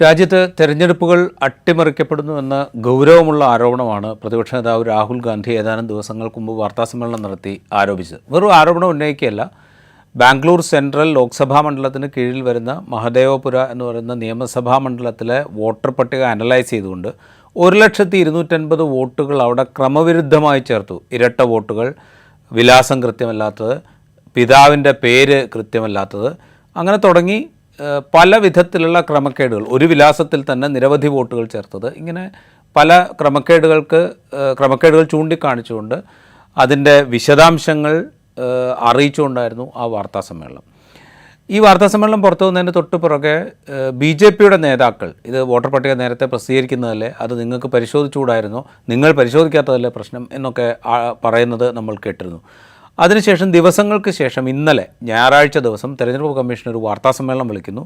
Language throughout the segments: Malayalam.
രാജ്യത്ത് തെരഞ്ഞെടുപ്പുകൾ അട്ടിമറിക്കപ്പെടുന്നുവെന്ന ഗൗരവമുള്ള ആരോപണമാണ് പ്രതിപക്ഷ നേതാവ് രാഹുൽ ഗാന്ധി ഏതാനും ദിവസങ്ങൾക്ക് മുമ്പ് വാർത്താസമ്മേളനം നടത്തി ആരോപിച്ചത്. വെറും ആരോപണം ഉന്നയിക്കുകയല്ല ബാംഗ്ലൂർ സെൻട്രൽ ലോക്സഭാ മണ്ഡലത്തിന് കീഴിൽ വരുന്ന മഹദേവപുര എന്ന് പറയുന്ന നിയമസഭാ മണ്ഡലത്തിലെ വോട്ടർ പട്ടിക അനലൈസ് ചെയ്തുകൊണ്ട് ഒരു ലക്ഷത്തി ഇരുന്നൂറ്റൻപത് വോട്ടുകൾ അവിടെ ക്രമവിരുദ്ധമായി ചേർത്തു. ഇരട്ട വോട്ടുകൾ വിലാസം കൃത്യമല്ലാത്തത് പിതാവിന്റെ പേര് കൃത്യമല്ലാത്തത് അങ്ങനെ തുടങ്ങി പല വിധത്തിലുള്ള ക്രമക്കേടുകൾ. ഒരു വിലാസത്തിൽ തന്നെ നിരവധി വോട്ടുകൾ ചേർത്തത്. ഇങ്ങനെ പല ക്രമക്കേടുകൾക്ക് ക്രമക്കേടുകൾ ചൂണ്ടിക്കാണിച്ചുകൊണ്ട് അതിന്റെ വിശദാംശങ്ങൾ അറിയിച്ചുകൊണ്ടായിരുന്നു ആ വാർത്താ സമ്മേളനം. ഈ വാർത്താ സമ്മേളനം പുറത്തു വന്നതിന് തൊട്ട് പുറകെ ബി ജെ പിയുടെ നേതാക്കൾ ഇത് വോട്ടർ പട്ടിക നേരത്തെ പ്രസിദ്ധീകരിക്കുന്നതല്ലേ അത് നിങ്ങൾക്ക് പരിശോധിച്ചുകൂടായിരുന്നോ? നിങ്ങൾ പരിശോധിക്കാത്തതല്ലേ പ്രശ്നം എന്നൊക്കെ പറയുന്നത് നമ്മൾ കേട്ടിരുന്നു. അതിനുശേഷം ദിവസങ്ങൾക്ക് ശേഷം ഇന്നലെ ഞായറാഴ്ച ദിവസം തെരഞ്ഞെടുപ്പ് കമ്മീഷൻ ഒരു വാർത്താ സമ്മേളനം വിളിക്കുന്നു.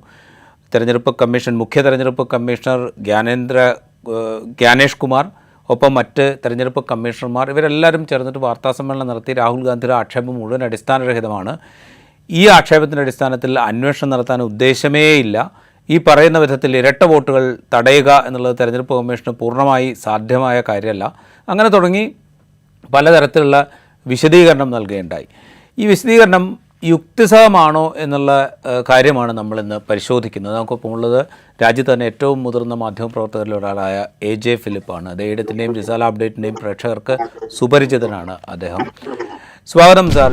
തെരഞ്ഞെടുപ്പ് കമ്മീഷൻ മുഖ്യ തെരഞ്ഞെടുപ്പ് കമ്മീഷണർ ജ്ഞാനേന്ദ്ര ജ്ഞാനേഷ് കുമാർ ഒപ്പം മറ്റ് തെരഞ്ഞെടുപ്പ് കമ്മീഷണർമാർ ഇവരെല്ലാവരും ചേർന്നിട്ട് വാർത്താ സമ്മേളനം നടത്തി. രാഹുൽ ഗാന്ധിയുടെ ആക്ഷേപം മുഴുവൻ അടിസ്ഥാനരഹിതമാണ്. ഈ ആക്ഷേപത്തിന്റെ അടിസ്ഥാനത്തിൽ അന്വേഷണം നടത്താൻ ഉദ്ദേശമേയില്ല. ഈ പറയുന്ന വിധത്തിൽ ഇരട്ട വോട്ടുകൾ തടയുക എന്നുള്ളത് തെരഞ്ഞെടുപ്പ് കമ്മീഷന് പൂർണമായി സാധ്യമായ കാര്യമല്ല. അങ്ങനെ തുടങ്ങി പലതരത്തിലുള്ള വിശദീകരണം നൽകുകയുണ്ടായി. ഈ വിശദീകരണം യുക്തിസഹമാണോ എന്നുള്ള കാര്യമാണ് നമ്മളിന്ന് പരിശോധിക്കുന്നത്. നമുക്കൊപ്പം ഉള്ളത് രാജ്യത്ത് തന്നെ ഏറ്റവും മുതിർന്ന മാധ്യമപ്രവർത്തകരിൽ ഒരാളായ എ ജെ ഫിലിപ്പാണ്. അദ്ദേഹത്തിന്റെയും റിസാല അപ്ഡേറ്റിന്റെയും പ്രേക്ഷകർക്ക് സുപരിചിതനാണ് അദ്ദേഹം. സ്വാഗതം സാർ.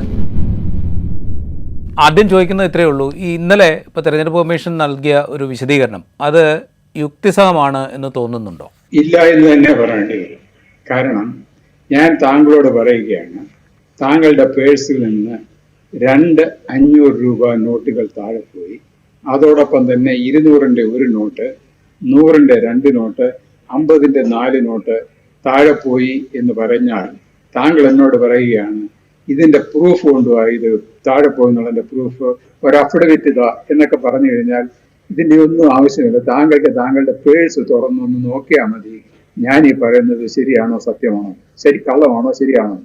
ആദ്യം ചോദിക്കുന്നത് ഇത്രയേ ഉള്ളൂ. ഈ ഇന്നലെ ഇപ്പോൾ തെരഞ്ഞെടുപ്പ് കമ്മീഷൻ നൽകിയ ഒരു വിശദീകരണം അത് യുക്തിസഹമാണ് എന്ന് തോന്നുന്നുണ്ടോ? ഇല്ല എന്ന് തന്നെ പറയേണ്ടി വരും. കാരണം ഞാൻ താങ്കളോട് പറയുകയാണ് താങ്കളുടെ പേഴ്സിൽ നിന്ന് രണ്ട് അഞ്ഞൂറ് രൂപ നോട്ടുകൾ താഴെ പോയി. അതോടൊപ്പം തന്നെ ഇരുന്നൂറിന്റെ ഒരു നോട്ട് നൂറിന്റെ രണ്ട് നോട്ട് അമ്പതിന്റെ നാല് നോട്ട് താഴെ പോയി എന്ന് പറഞ്ഞാൽ താങ്കൾ എന്നോട് പറയുകയാണ് ഇതിന്റെ പ്രൂഫ് കൊണ്ടുപോയി ഇത് താഴെ പോയെന്നുള്ളതിന്റെ പ്രൂഫ് ഒരു അഫിഡവിറ്റ് ഇതാ എന്നൊക്കെ പറഞ്ഞു കഴിഞ്ഞാൽ ഇതിന്റെ ഒന്നും ആവശ്യമില്ല. താങ്കൾക്ക് താങ്കളുടെ പേഴ്സ് തുറന്നൊന്ന് നോക്കിയാൽ മതി. ഞാൻ ഈ പറയുന്നത് ശരിയാണോ സത്യമാണോ? ശരി കള്ളമാണോ? ശരിയാണോ?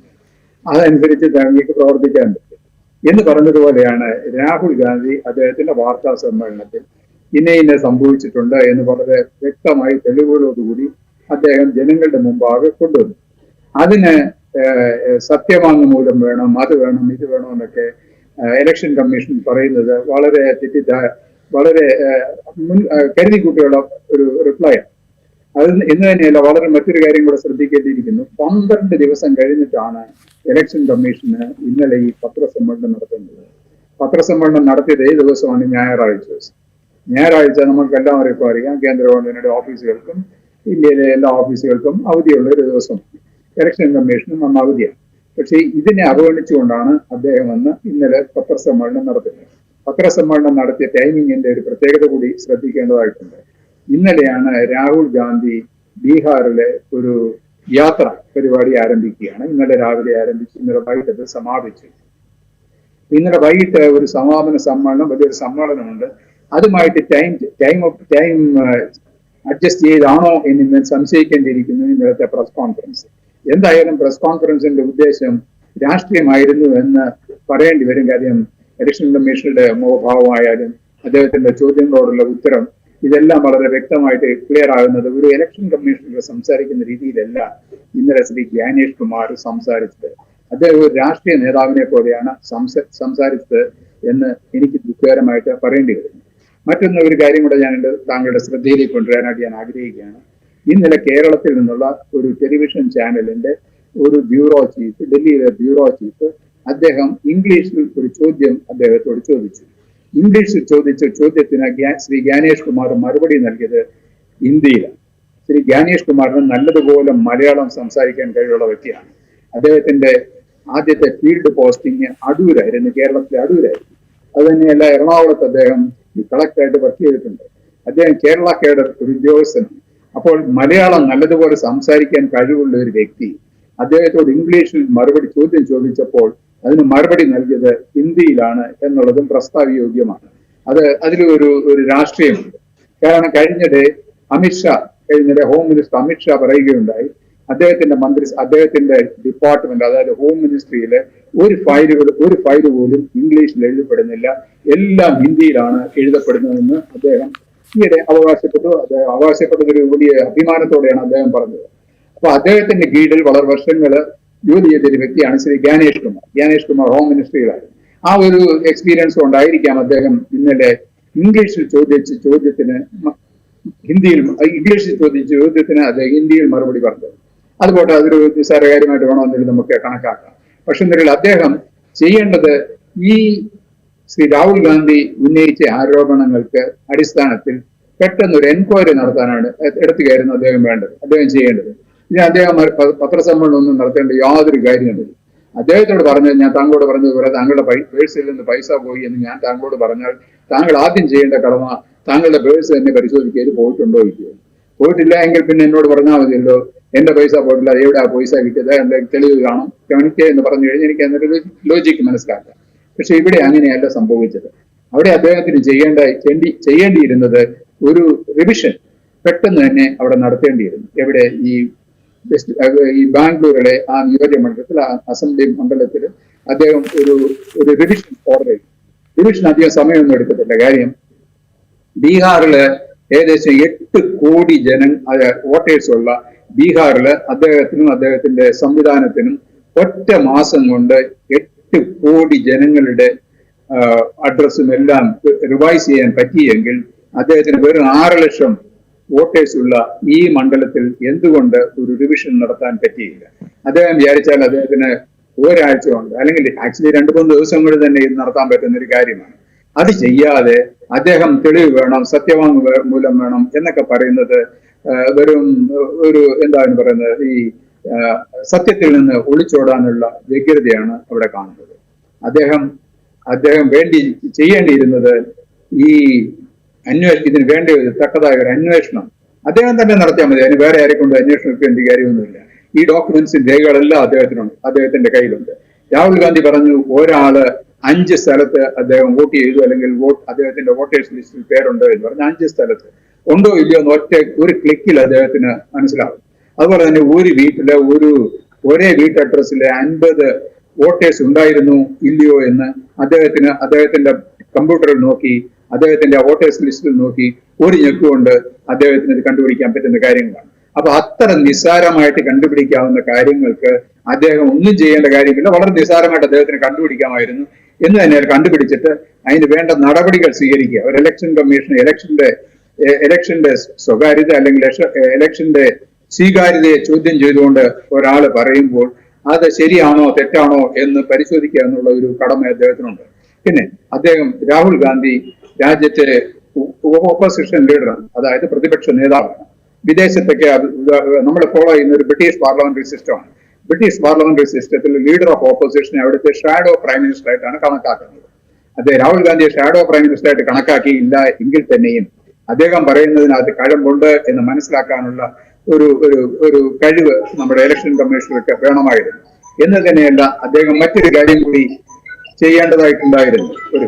അതനുസരിച്ച് താങ്കൾക്ക് പ്രവർത്തിക്കാൻ പറ്റും. എന്ന് പറഞ്ഞതുപോലെയാണ് രാഹുൽ ഗാന്ധി അദ്ദേഹത്തിന്റെ വാർത്താ സമ്മേളനത്തിൽ ഇന്ന ഇന്ന സംഭവിച്ചിട്ടുണ്ട് എന്ന് വളരെ വ്യക്തമായി തെളിവുകളോടുകൂടി അദ്ദേഹം ജനങ്ങളുടെ മുമ്പാകെ കൊണ്ടുവന്നു. അതിന് സത്യവാങ്മൂലം വേണം അത് വേണം ഇത് വേണം എന്നൊക്കെ ഇലക്ഷൻ കമ്മീഷൻ പറയുന്നത് വളരെ തെറ്റിദ്ധ വളരെ മുൻ കരുതിക്കുട്ടിയുള്ള ഒരു ആണ് അത് ഇന്ന് തന്നെയല്ല വളരെ മറ്റൊരു കാര്യം കൂടെ ശ്രദ്ധിക്കേണ്ടിയിരിക്കുന്നു. പന്ത്രണ്ട് ദിവസം കഴിഞ്ഞിട്ടാണ് ഇലക്ഷൻ കമ്മീഷന് ഇന്നലെ ഈ പത്രസമ്മേളനം നടത്തുന്നത്. പത്രസമ്മേളനം നടത്തിയത് ഏത് ദിവസമാണ്? ഞായറാഴ്ച ദിവസം. ഞായറാഴ്ച നമുക്കെല്ലാം ഇപ്പോൾ അറിയാം കേന്ദ്ര ഗവൺമെന്റിന്റെ ഓഫീസുകൾക്കും ഇന്ത്യയിലെ എല്ലാ ഓഫീസുകൾക്കും അവധിയുള്ള ഒരു ദിവസം. ഇലക്ഷൻ കമ്മീഷനും അന്ന് അവധിയാണ്. പക്ഷേ ഇതിനെ അവഗണിച്ചുകൊണ്ടാണ് അദ്ദേഹം അന്ന് ഇന്നലെ പത്രസമ്മേളനം നടത്തുന്നത് പത്രസമ്മേളനം നടത്തിയ ടൈമിങ്ങിന്റെ ഒരു പ്രത്യേകത കൂടി ശ്രദ്ധിക്കേണ്ടതായിട്ടുണ്ട്. ഇന്നലെയാണ് രാഹുൽ ഗാന്ധി ബീഹാറിലെ ഒരു യാത്ര പരിപാടി ആരംഭിക്കുകയാണ്. ഇന്നലെ രാവിലെ ആരംഭിച്ച് ഇന്നലെ വൈകിട്ട് സമാപിച്ചു. ഇന്നലെ വൈകിട്ട് ഒരു സമാപന സമ്മേളനം വലിയൊരു സമ്മേളനമുണ്ട്. അതുമായിട്ട് time time of time adjust ചെയ്താണോ എന്ന് ഇന്ന് സംശയിക്കേണ്ടിയിരിക്കുന്നു ഇന്നലത്തെ പ്രസ് കോൺഫറൻസ്. എന്തായാലും പ്രസ് കോൺഫറൻസിന്റെ ഉദ്ദേശം രാഷ്ട്രീയമായിരുന്നു എന്ന് പറയേണ്ടി വരും കാര്യം ഇലക്ഷൻ കമ്മീഷനുടെ മുഖഭാവമായാലും അദ്ദേഹത്തിന്റെ ചോദ്യങ്ങളോടുള്ള ഉത്തരം ഇതെല്ലാം വളരെ വ്യക്തമായിട്ട് ക്ലിയർ ആകുന്നത് ഒരു ഇലക്ഷൻ കമ്മീഷണർ സംസാരിക്കുന്ന രീതിയിലല്ല ഇന്നലെ ശ്രീ ജ്ഞാനേഷ് കുമാർ സംസാരിച്ചത്. അദ്ദേഹം ഒരു രാഷ്ട്രീയ നേതാവിനെ പോലെയാണ് സംസ- സംസാരിച്ചത് എന്ന് എനിക്ക് ദുഃഖകരമായിട്ട് പറയേണ്ടി വരുന്നു. മറ്റൊന്ന് ഒരു കാര്യം കൂടെ ഞാൻ താങ്കളുടെ ശ്രദ്ധയിലേക്ക് കൊണ്ടുവരാനായിട്ട് ഞാൻ ആഗ്രഹിക്കുകയാണ്. ഇന്നലെ കേരളത്തിൽ നിന്നുള്ള ഒരു ടെലിവിഷൻ ചാനലിന്റെ ഒരു ബ്യൂറോ ചീഫ് ഡൽഹിയിലെ ബ്യൂറോ ചീഫ് അദ്ദേഹം ഇംഗ്ലീഷിൽ ഒരു ചോദ്യം അദ്ദേഹത്തോട് ചോദിച്ചു. ഇംഗ്ലീഷിൽ ചോദിച്ച ചോദ്യത്തിന് ശ്രീ ജ്ഞാനേഷ് കുമാർ മറുപടി നൽകിയത് ഹിന്ദിയിലാണ്. ശ്രീ ജ്ഞാനേഷ് കുമാറിന് നല്ലതുപോലെ മലയാളം സംസാരിക്കാൻ കഴിവുള്ള വ്യക്തിയാണ്. അദ്ദേഹത്തിന്റെ ആദ്യത്തെ ഫീൽഡ് പോസ്റ്റിംഗ് അടൂരായിരുന്നു കേരളത്തിലെ അടൂരായിരുന്നു. അത് തന്നെയല്ല എറണാകുളത്ത് അദ്ദേഹം കളക്ടറായിട്ട് വർക്ക് ചെയ്തിട്ടുണ്ട്. അദ്ദേഹം കേരള കേഡർ ഒരു ഉദ്യോഗസ്ഥനാണ്. അപ്പോൾ മലയാളം നല്ലതുപോലെ സംസാരിക്കാൻ കഴിവുള്ള ഒരു വ്യക്തി. അദ്ദേഹത്തോട് ഇംഗ്ലീഷിൽ മറുപടി ചോദ്യം ചോദിച്ചപ്പോൾ അതിന് മറുപടി നൽകിയത് ഹിന്ദിയിലാണ് എന്നുള്ളതും പ്രസ്താവയോഗ്യമാണ്. അത് അതിലൊരു ഒരു രാഷ്ട്രീയമുണ്ട്. കാരണം കഴിഞ്ഞിടെ അമിത്ഷാ കഴിഞ്ഞിടെ ഹോം മിനിസ്റ്റർ അമിത്ഷാ പറയുകയുണ്ടായി. അദ്ദേഹത്തിന്റെ മന്ത്രി അദ്ദേഹത്തിന്റെ ഡിപ്പാർട്ട്മെന്റ് അതായത് ഹോം മിനിസ്ട്രിയിലെ ഒരു ഫയലുകൾ ഒരു ഫയൽ പോലും ഇംഗ്ലീഷിൽ എഴുതപ്പെടുന്നില്ല. എല്ലാം ഹിന്ദിയിലാണ് എഴുതപ്പെടുന്നതെന്ന് അദ്ദേഹം ഈയിടെ അവകാശപ്പെട്ടു. അദ്ദേഹം അവകാശപ്പെട്ടതൊരു വലിയ അഭിമാനത്തോടെയാണ് അദ്ദേഹം പറഞ്ഞത്. അപ്പൊ അദ്ദേഹത്തിന്റെ കീഴിൽ വളരെ വർഷങ്ങൾ ജോലി ചെയ്തൊരു വ്യക്തിയാണ് ശ്രീ ജ്ഞാനേഷ് കുമാർ. ജ്ഞാനേഷ് കുമാർ ഹോം മിനിസ്ട്രിയിലായിരുന്നു ആ ഒരു എക്സ്പീരിയൻസ് കൊണ്ടായിരിക്കാം അദ്ദേഹം ഇന്നലെ ഇംഗ്ലീഷിൽ ചോദിച്ച ചോദ്യത്തിന് ഹിന്ദിയിൽ ഇംഗ്ലീഷിൽ ചോദിച്ച ചോദ്യത്തിന് അദ്ദേഹം ഹിന്ദിയിൽ മറുപടി പറഞ്ഞത് അതുപോലെ അതൊരു നിസ്സാര കാര്യമായിട്ട് വേണമെന്നില്ല നമുക്ക് കണക്കാക്കാം. പക്ഷെ എന്തെങ്കിലും അദ്ദേഹം ചെയ്യേണ്ടത് ഈ ശ്രീ രാഹുൽ ഗാന്ധി ഉന്നയിച്ച ആരോപണങ്ങൾക്ക് അടിസ്ഥാനത്തിൽ പെട്ടെന്ന് ഒരു എൻക്വയറി നടത്താനാണ് എടുത്തു കയറുന്ന അദ്ദേഹം വേണ്ടത്. അദ്ദേഹം ചെയ്യേണ്ടത് ഇനി അദ്ദേഹം പത്രസമ്മേളനം ഒന്നും നടത്തേണ്ട യാതൊരു കാര്യമില്ല അദ്ദേഹത്തോട് പറഞ്ഞത് ഞാൻ താങ്കളോട് പറഞ്ഞതുപോലെ താങ്കളുടെ പേഴ്സിൽ നിന്ന് പൈസ പോയി എന്ന് ഞാൻ താങ്കളോട് പറഞ്ഞാൽ താങ്കൾ ആദ്യം ചെയ്യേണ്ട കടമ താങ്കളുടെ പേഴ്സ് തന്നെ പരിശോധിക്കുക ഇത് പോയിട്ടുണ്ടോ ഇല്ലയോ? പോയിട്ടില്ല എങ്കിൽ പിന്നെ എന്നോട് പറഞ്ഞാൽ മതിയല്ലോ. എന്റെ പൈസ പോയിട്ടില്ല എവിടെ ആ പൈസ കിട്ടിയത്? എന്റെ തെളിവ് കാണും. കാണിക്കുക എന്ന് പറഞ്ഞു കഴിഞ്ഞാൽ എനിക്ക് അതിനൊരു ലോജിക്ക് മനസ്സിലാക്കാം. പക്ഷെ ഇവിടെ അങ്ങനെയല്ല സംഭവിച്ചത്. അവിടെ അദ്ദേഹത്തിന് ചെയ്യേണ്ട ചെയ്യേണ്ടി ചെയ്യേണ്ടിയിരുന്നത് ഒരു റിവിഷൻ പെട്ടെന്ന് തന്നെ അവിടെ നടത്തേണ്ടിയിരുന്നു. എവിടെ? ഈ ഈ ബാംഗ്ലൂരിലെ ആ നിയോജക ആ അസംബ്ലി മണ്ഡലത്തിൽ അദ്ദേഹം ഒരു ഒരു റിവിഷൻ ഓർഡർ ചെയ്തു റിവിഷൻ അധികം സമയമൊന്നും എടുക്കത്തില്ല. കാര്യം ബീഹാറിൽ ഏകദേശം എട്ട് കോടി ജന വോട്ടേഴ്സ് ഉള്ള ബീഹാറിൽ അദ്ദേഹത്തിനും അദ്ദേഹത്തിന്റെ സംവിധാനത്തിനും ഒറ്റ മാസം കൊണ്ട് എട്ട് കോടി ജനങ്ങളുടെ അഡ്രസ്സും എല്ലാം റിവൈസ് ചെയ്യാൻ പറ്റിയെങ്കിൽ അദ്ദേഹത്തിന് വെറും ആറ് ലക്ഷം വോട്ടേഴ്സ് ഉള്ള ഈ മണ്ഡലത്തിൽ എന്തുകൊണ്ട് ഒരു റിവിഷൻ നടത്താൻ പറ്റിയില്ല? അദ്ദേഹം വിചാരിച്ചാൽ അദ്ദേഹത്തിന് ഒരാഴ്ച കൊണ്ട് അല്ലെങ്കിൽ ആക്ച്വലി രണ്ട് മൂന്ന് ദിവസം കൊണ്ട് തന്നെ ഇത് നടത്താൻ പറ്റുന്ന ഒരു കാര്യമാണ്. അത് ചെയ്യാതെ അദ്ദേഹം തെളിവ് വേണം സത്യവാങ് വേ- മൂലം വേണം എന്നൊക്കെ പറയുന്നത് വെറും ഒരു എന്താണ് പറയുന്നത് ഈ സത്യത്തിൽ നിന്ന് ഒളിച്ചോടാനുള്ള വ്യഗ്രതയാണ് അവിടെ കാണുന്നത്. അദ്ദേഹം അദ്ദേഹം വേണ്ടി ചെയ്യേണ്ടിയിരുന്നത് ഈ അന്വേഷണം ഇതിന് വേണ്ട തക്കതായ ഒരു അന്വേഷണം. അദ്ദേഹം തന്നെ നടത്തിയാൽ മതി. അതിന് വേറെ ആരെ കൊണ്ട് അന്വേഷണം എടുക്കേണ്ട കാര്യമൊന്നുമില്ല. ഈ ഡോക്യുമെന്റ്സിന്റെ രേഖകളെല്ലാം അദ്ദേഹത്തിനുണ്ട്. അദ്ദേഹത്തിന്റെ കയ്യിലുണ്ട്. രാഹുൽ ഗാന്ധി പറഞ്ഞു ഒരാൾ അഞ്ച് സ്ഥലത്ത് അദ്ദേഹം വോട്ട് ചെയ്തു അല്ലെങ്കിൽ വോട്ട് അദ്ദേഹത്തിന്റെ വോട്ടേഴ്സ് ലിസ്റ്റിൽ പേരുണ്ടോ എന്ന് പറഞ്ഞു അഞ്ച് സ്ഥലത്ത്. ഉണ്ടോ ഇല്ലയോ എന്ന് ഒറ്റ ഒരു ക്ലിക്കിൽ അദ്ദേഹത്തിന് മനസ്സിലാവും. അതുപോലെ തന്നെ ഒരു വീട്ടിലെ ഒരു ഒരേ വീട്ട് അഡ്രസ്സിലെ അൻപത് വോട്ടേഴ്സ് ഉണ്ടായിരുന്നു ഇല്ലയോ എന്ന് അദ്ദേഹത്തിന് അദ്ദേഹത്തിന്റെ കമ്പ്യൂട്ടറിൽ നോക്കി അദ്ദേഹത്തിന്റെ വോട്ടേഴ്സ് ലിസ്റ്റിൽ നോക്കി ഒരു ഞെക്കുകൊണ്ട് അദ്ദേഹത്തിന് ഇത് കണ്ടുപിടിക്കാൻ പറ്റുന്ന കാര്യങ്ങളാണ്. അപ്പൊ അത്ര നിസ്സാരമായിട്ട് കണ്ടുപിടിക്കാവുന്ന കാര്യങ്ങൾക്ക് അദ്ദേഹം ഒന്നും ചെയ്യേണ്ട കാര്യമില്ല. വളരെ നിസ്സാരമായിട്ട് അദ്ദേഹത്തിന് കണ്ടുപിടിക്കാമായിരുന്നു. എന്ന് തന്നെ കണ്ടുപിടിച്ചിട്ട് അതിന് വേണ്ട നടപടികൾ സ്വീകരിക്കുക. ഒരു ഇലക്ഷൻ കമ്മീഷൻ ഇലക്ഷന്റെ ഇലക്ഷന്റെ സ്വകാര്യത അല്ലെങ്കിൽ ഇലക്ഷന്റെ സ്വീകാര്യതയെ ചോദ്യം ചെയ്തുകൊണ്ട് ഒരാൾ പറയുമ്പോൾ അത് ശരിയാണോ തെറ്റാണോ എന്ന് പരിശോധിക്കുക എന്നുള്ള ഒരു കടമ അദ്ദേഹത്തിനുണ്ട്. പിന്നെ അദ്ദേഹം രാഹുൽ ഗാന്ധി രാജ്യത്തെ ഓപ്പോസിഷൻ ലീഡറാണ് അതായത് പ്രതിപക്ഷ നേതാവാണ് വിദേശത്തൊക്കെ നമ്മൾ ഫോളോ ചെയ്യുന്ന ഒരു ബ്രിട്ടീഷ് പാർലമെന്ററി സിസ്റ്റമാണ് ബ്രിട്ടീഷ് പാർലമെന്ററി സിസ്റ്റത്തിൽ ലീഡർ ഓഫ് ഓപ്പോസിഷനെ അവിടുത്തെ ഷാഡോ പ്രൈം മിനിസ്റ്റർ ആയിട്ടാണ് കണക്കാക്കുന്നത്. അദ്ദേഹം രാഹുൽ ഗാന്ധിയെ ഷാഡോ പ്രൈം മിനിസ്റ്റർ ആയിട്ട് കണക്കാക്കിയില്ല എങ്കിൽ തന്നെയും അദ്ദേഹം പറയുന്നതിനകത്ത് കഴമ്പുണ്ട് എന്ന് മനസ്സിലാക്കാനുള്ള ഒരു ഒരു ഒരു കഴിവ് നമ്മുടെ ഇലക്ഷൻ കമ്മീഷണർക്ക് വേണമായിരുന്നു. എന്ന് തന്നെയല്ല അദ്ദേഹം മറ്റൊരു കാര്യം കൂടി ചെയ്യേണ്ടതായിട്ടുണ്ടായിരുന്നു. ഒരു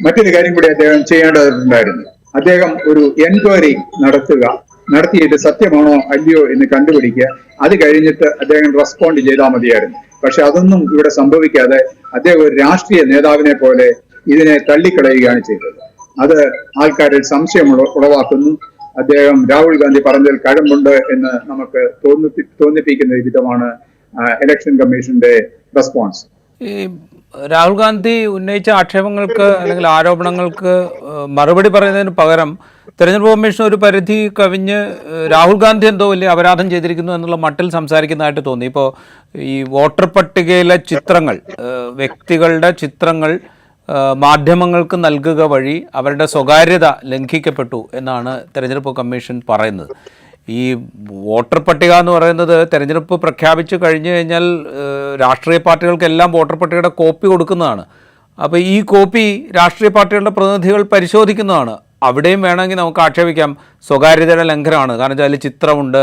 മറ്റൊരു കാര്യം കൂടി അദ്ദേഹം ചെയ്യേണ്ടതായിട്ടുണ്ടായിരുന്നു അദ്ദേഹം ഒരു എൻക്വയറി നടത്തുക നടത്തിയിട്ട് സത്യമാണോ അല്ലയോ എന്ന് കണ്ടുപിടിക്കുക അത് കഴിഞ്ഞിട്ട് അദ്ദേഹം റെസ്പോണ്ട് ചെയ്താൽ മതിയായിരുന്നു. പക്ഷെ അതൊന്നും ഇവിടെ സംഭവിക്കാതെ അദ്ദേഹം ഒരു രാഷ്ട്രീയ നേതാവിനെ പോലെ ഇതിനെ തള്ളിക്കളയുകയാണ് ചെയ്തത്. അത് ആൾക്കാരിൽ സംശയം ഉള- ഉളവാക്കുന്നു. അദ്ദേഹം രാഹുൽ ഗാന്ധി പറഞ്ഞതിൽ കഴമ്പുണ്ട് എന്ന് നമുക്ക് തോന്നി തോന്നിപ്പിക്കുന്ന വിധമാണ് ഇലക്ഷൻ കമ്മീഷന്റെ റെസ്പോൺസ് രാഹുൽ ഗാന്ധി ഉന്നയിച്ച ആക്ഷേപങ്ങൾക്ക് അല്ലെങ്കിൽ ആരോപണങ്ങൾക്ക് മറുപടി പറയുന്നതിന് പകരം തെരഞ്ഞെടുപ്പ് കമ്മീഷൻ ഒരു പരിധി കവിഞ്ഞ് രാഹുൽ ഗാന്ധി എന്തോ വലിയ അപരാധം ചെയ്തിരിക്കുന്നു എന്നുള്ള മട്ടിൽ സംസാരിക്കുന്നതായിട്ട് തോന്നി. ഇപ്പോൾ ഈ വോട്ടർ പട്ടികയിലെ ചിത്രങ്ങൾ വ്യക്തികളുടെ ചിത്രങ്ങൾ മാധ്യമങ്ങൾക്ക് നൽകുക വഴി അവരുടെ സ്വകാര്യത ലംഘിക്കപ്പെട്ടു എന്നാണ് തെരഞ്ഞെടുപ്പ് കമ്മീഷൻ പറയുന്നത്. ഈ വോട്ടർ പട്ടിക എന്ന് പറയുന്നത് തെരഞ്ഞെടുപ്പ് പ്രഖ്യാപിച്ചു കഴിഞ്ഞു കഴിഞ്ഞാൽ രാഷ്ട്രീയ പാർട്ടികൾക്കെല്ലാം വോട്ടർ പട്ടികയുടെ കോപ്പി കൊടുക്കുന്നതാണ്. അപ്പോൾ ഈ കോപ്പി രാഷ്ട്രീയ പാർട്ടികളുടെ പ്രതിനിധികൾ പരിശോധിക്കുന്നതാണ്. അവിടെയും വേണമെങ്കിൽ നമുക്ക് ആക്ഷേപിക്കാം. സ്വകാര്യതയുടെ ലംഘനമാണ്. കാരണം വെച്ചാൽ അതിൽ ചിത്രമുണ്ട്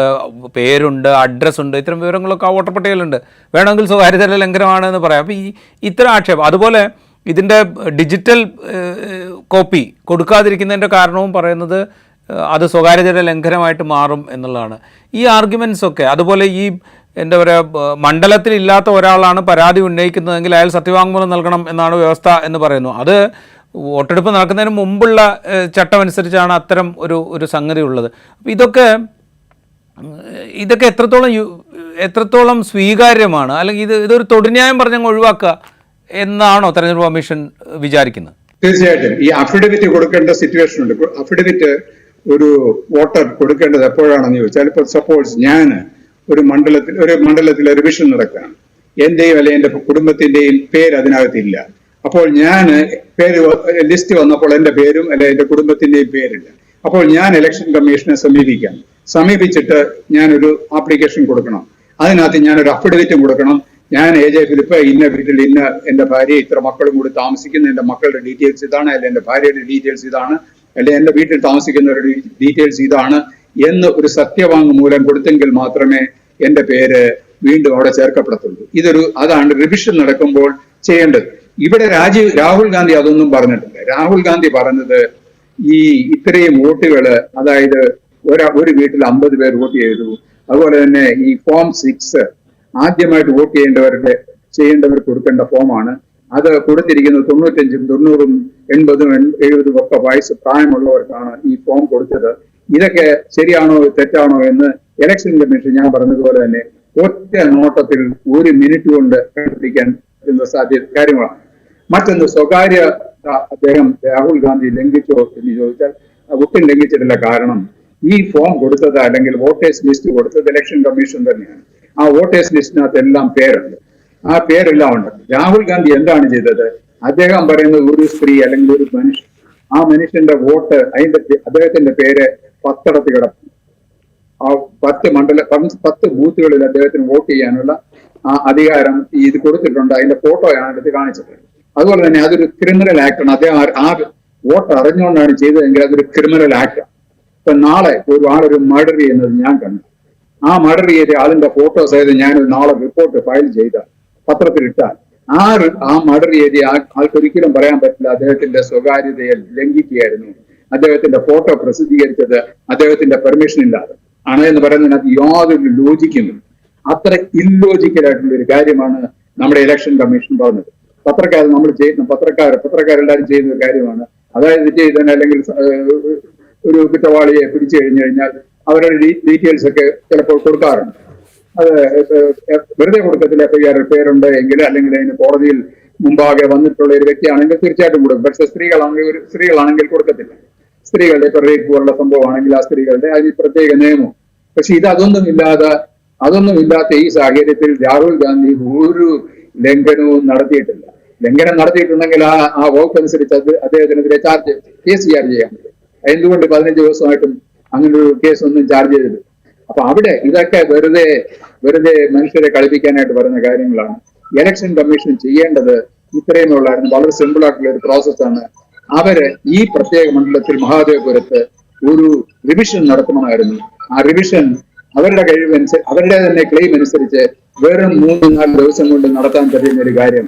പേരുണ്ട് അഡ്രസ്സ് ഉണ്ട് ഇത്തരം വിവരങ്ങളൊക്കെ ആ വോട്ടർ പട്ടികയിലുണ്ട്. വേണമെങ്കിൽ സ്വകാര്യതയുടെ ലംഘനമാണ് എന്ന് പറയാം. അപ്പോൾ ഈ ഇത്തരം ആക്ഷേപം അതുപോലെ ഇതിന്റെ ഡിജിറ്റൽ കോപ്പി കൊടുക്കാതിരിക്കുന്നതിന്റെ കാരണവും പറയുന്നത് അത് സ്വകാര്യതയുടെ ലംഘനമായിട്ട് മാറും എന്നുള്ളതാണ്. ഈ ആർഗ്യുമെന്റ്സ് ഒക്കെ അതുപോലെ ഈ എന്താ പറയുക മണ്ഡലത്തിൽ ഇല്ലാത്ത ഒരാളാണ് പരാതി ഉന്നയിക്കുന്നതെങ്കിൽ അയാൾ സത്യവാങ്മൂലം നൽകണം എന്നാണ് വ്യവസ്ഥ എന്ന് പറയുന്നു. അത് വോട്ടെടുപ്പ് നടക്കുന്നതിന് മുമ്പുള്ള ചട്ടമനുസരിച്ചാണ് അത്തരം ഒരു ഒരു സംഗതി ഉള്ളത്. അപ്പോൾ ഇതൊക്കെ ഇതൊക്കെ എത്രത്തോളം എത്രത്തോളം സ്വീകാര്യമാണ്? അല്ലെങ്കിൽ ഇത് ഇതൊരു തൊടുന്യായം പറഞ്ഞങ്ങ് ഒഴിവാക്കുക എന്നാണോ തെരഞ്ഞെടുപ്പ് കമ്മീഷൻ വിചാരിക്കുന്നത്? തീർച്ചയായിട്ടും. ഈ അഫിഡവിറ്റ് കൊടുക്കേണ്ട സിറ്റുവേഷൻ ഉണ്ട്. അഫിഡവിറ്റ് ഒരു വോട്ടർ കൊടുക്കേണ്ടത് എപ്പോഴാണെന്ന് ചോദിച്ചാൽ ഇപ്പോൾ സപ്പോസ് ഞാൻ ഒരു മണ്ഡലത്തിൽ ഒരു മണ്ഡലത്തിൽ റിവിഷൻ നടക്കുകയാണ്. എന്റെയും അല്ലെ എന്റെ കുടുംബത്തിന്റെയും പേര് അതിനകത്തില്ല. അപ്പോൾ ഞാൻ പേര് ലിസ്റ്റ് വന്നപ്പോൾ എന്റെ പേരും അല്ലെ എന്റെ കുടുംബത്തിന്റെയും പേരില്ല. അപ്പോൾ ഞാൻ ഇലക്ഷൻ കമ്മീഷനെ സമീപിക്കാം. സമീപിച്ചിട്ട് ഞാനൊരു ആപ്ലിക്കേഷൻ കൊടുക്കണം. അതിനകത്ത് ഞാനൊരു അഫിഡവിറ്റും കൊടുക്കണം. ഞാൻ എ ജെ ഫിലിപ്പ് ഇന്ന വീട്ടിൽ ഇന്ന എന്റെ ഭാര്യ ഇത്ര മക്കളും കൂടി താമസിക്കുന്ന. എന്റെ മക്കളുടെ ഡീറ്റെയിൽസ് ഇതാണ്. അല്ലെ എന്റെ ഭാര്യയുടെ ഡീറ്റെയിൽസ് ഇതാണ്. അല്ലെ എന്റെ വീട്ടിൽ താമസിക്കുന്നവരുടെ ഡീറ്റെയിൽസ് ഇതാണ് എന്ന് ഒരു സത്യവാങ്മൂലം കൊടുത്തെങ്കിൽ മാത്രമേ എന്റെ പേര് വീണ്ടും അവിടെ ചേർക്കപ്പെടത്തുള്ളൂ. ഇതൊരു അതാണ് റിവിഷൻ നടക്കുമ്പോൾ ചെയ്യേണ്ടത്. ഇവിടെ രാജീവ് രാഹുൽ ഗാന്ധി അതൊന്നും പറഞ്ഞിട്ടില്ല. രാഹുൽ ഗാന്ധി പറഞ്ഞത് ഈ ഇത്രയും വോട്ടുകൾ അതായത് ഒരു ഒരു വീട്ടിൽ അമ്പത് പേർ വോട്ട് ചെയ്തു. അതുപോലെ തന്നെ ഈ ഫോം സിക്സ് ആദ്യമായിട്ട് വോട്ട് ചെയ്യേണ്ടവരുടെ ചെയ്യേണ്ടവർ കൊടുക്കേണ്ട ഫോമാണ്. അത് കൊടുത്തിരിക്കുന്നത് തൊണ്ണൂറ്റഞ്ചും തൊണ്ണൂറും എൺപതും എൺ- എഴുപതും ഒക്കെ വയസ്സ് പ്രായമുള്ളവർക്കാണ് ഈ ഫോം കൊടുത്തത്. ഇതൊക്കെ ശരിയാണോ തെറ്റാണോ എന്ന് ഇലക്ഷൻ കമ്മീഷൻ ഞാൻ പറഞ്ഞതുപോലെ തന്നെ ഒറ്റ നോട്ടത്തിൽ ഒരു മിനിറ്റ് കൊണ്ട് കണ്ടുപിടിക്കാൻ പറ്റുന്ന സാധ്യത കാര്യങ്ങളാണ്. മറ്റൊന്ന് സ്വകാര്യ അദ്ദേഹം രാഹുൽ ഗാന്ധി ലംഘിച്ചോ എന്ന് ചോദിച്ചാൽ ഒട്ടും ലംഘിച്ചിട്ടില്ല. കാരണം ഈ ഫോം കൊടുത്തത് അല്ലെങ്കിൽ വോട്ടേഴ്സ് ലിസ്റ്റ് കൊടുത്തത് ഇലക്ഷൻ കമ്മീഷൻ തന്നെയാണ്. ആ വോട്ടേഴ്സ് ലിസ്റ്റിനകത്ത് എല്ലാം പേരുണ്ട്. ആ പേരെല്ലാം ഉണ്ട്. രാഹുൽ ഗാന്ധി എന്താണ് ചെയ്തത്? അദ്ദേഹം പറയുന്നത് ഒരു സ്ത്രീ അല്ലെങ്കിൽ ഒരു മനുഷ്യൻ ആ മനുഷ്യന്റെ വോട്ട് അതിന്റെ അദ്ദേഹത്തിന്റെ പേര് പത്തടത്ത് കിടക്കും ആ പത്ത് മണ്ഡല പത്ത് ബൂത്തുകളിൽ അദ്ദേഹത്തിന് വോട്ട് ചെയ്യാനുള്ള ആ അധികാരം ഇത് കൊടുത്തിട്ടുണ്ട്. അതിന്റെ ഫോട്ടോയാണ് എടുത്ത് കാണിച്ചത്. അതുപോലെ തന്നെ അതൊരു ക്രിമിനൽ ആക്ടാണ് അദ്ദേഹം ആ- വോട്ട് അറിഞ്ഞുകൊണ്ടാണ് ചെയ്തതെങ്കിൽ അതൊരു ക്രിമിനൽ ആക്ടാണ് ഇപ്പൊ നാളെ ഒരു ആളൊരു മർഡർ ചെയ്യുന്നത് ഞാൻ കണ്ടു. ആ മർഡർ ചെയ്ത ആളിന്റെ ഫോട്ടോ സഹിതം ഞാൻ നാളെ റിപ്പോർട്ട് ഫയൽ ചെയ്ത. പത്രത്തിൽ ഇട്ടാൽ ആ ആ മർഡർ ചെയ്ത ആ ആൾക്ക് പറയാൻ പറ്റില്ല അദ്ദേഹത്തിന്റെ സ്വകാര്യതയെ ലംഘിക്കുകയായിരുന്നു. അദ്ദേഹത്തിന്റെ ഫോട്ടോ പ്രസിദ്ധീകരിച്ചത് അദ്ദേഹത്തിന്റെ പെർമിഷൻ ഇല്ലാതെ. ആണ് എന്ന് പറയുന്നതിനകത്ത് യാതൊരു ലോജിക്കുമില്ല അത്ര ഇല്ലോജിക്കലായിട്ടുള്ള ഒരു കാര്യമാണ് നമ്മുടെ ഇലക്ഷൻ കമ്മീഷൻ പറഞ്ഞത്. പത്രക്കാർ നമ്മൾ ചെയ്യുന്ന പത്രക്കാർ പത്രക്കാരെല്ലാവരും ചെയ്യുന്ന ഒരു കാര്യമാണ്. അതായത് ചെയ്തതിന് അല്ലെങ്കിൽ ഒരു കുറ്റവാളിയെ പിടിച്ചു കഴിഞ്ഞു കഴിഞ്ഞാൽ അവരുടെ ഡീറ്റെയിൽസ് ഒക്കെ ചിലപ്പോൾ കൊടുക്കാറുണ്ട്. അത് വെറുതെ കൊടുക്കത്തില്ല. എഫ് ഐ ആർ പേരുണ്ട് എങ്കിൽ അല്ലെങ്കിൽ അതിന് കോടതിയിൽ മുമ്പാകെ വന്നിട്ടുള്ള ഒരു വ്യക്തിയാണെങ്കിൽ തീർച്ചയായിട്ടും കൊടുക്കും. പക്ഷെ സ്ത്രീകളാണെങ്കിൽ ഒരു സ്ത്രീകളാണെങ്കിൽ കൊടുക്കത്തില്ല. സ്ത്രീകളുടെ ഇപ്പൊ റേപ്പ് പോലുള്ള സംഭവമാണെങ്കിൽ ആ സ്ത്രീകളുടെ അതിന് പ്രത്യേക നിയമം. പക്ഷെ ഇത് അതൊന്നും ഇല്ലാതെ അതൊന്നും ഇല്ലാത്ത ഈ സാഹചര്യത്തിൽ രാഹുൽ ഗാന്ധി ഒരു ലംഘനവും നടത്തിയിട്ടില്ല. ലംഘനം നടത്തിയിട്ടുണ്ടെങ്കിൽ ആ ആ വകുപ്പ് അനുസരിച്ച് അത് അദ്ദേഹത്തിനെതിരെ ചാർജ് കേസ് ചാർജ് ചെയ്യാൻ പറ്റും. എന്തുകൊണ്ട് പതിനഞ്ച് ദിവസമായിട്ടും അങ്ങനെ ഒരു കേസ് ഒന്നും ചാർജ് ചെയ്തില്ല അപ്പൊ അവിടെ ഇതൊക്കെ വെറുതെ വെറുതെ മനുഷ്യരെ കളിപ്പിക്കാനായിട്ട് പറയുന്ന കാര്യങ്ങളാണ്. ഇലക്ഷൻ കമ്മീഷൻ ചെയ്യേണ്ടത് ഇത്രയും ഉള്ളായിരുന്നു. വളരെ സിമ്പിൾ ആയിട്ടുള്ള ഒരു പ്രോസസ്സാണ് അവർ ഈ പ്രത്യേക മണ്ഡലത്തിൽ മഹാദേവപുരത്ത് ഒരു റിവിഷൻ നടത്തണമായിരുന്നു. ആ റിവിഷൻ അവരുടെ കഴിവനുസരിച്ച് അവരുടെ തന്നെ ക്ലെയിം അനുസരിച്ച് വെറും മൂന്ന് നാല് ദിവസം കൊണ്ട് നടത്താൻ പറ്റുന്ന ഒരു കാര്യം.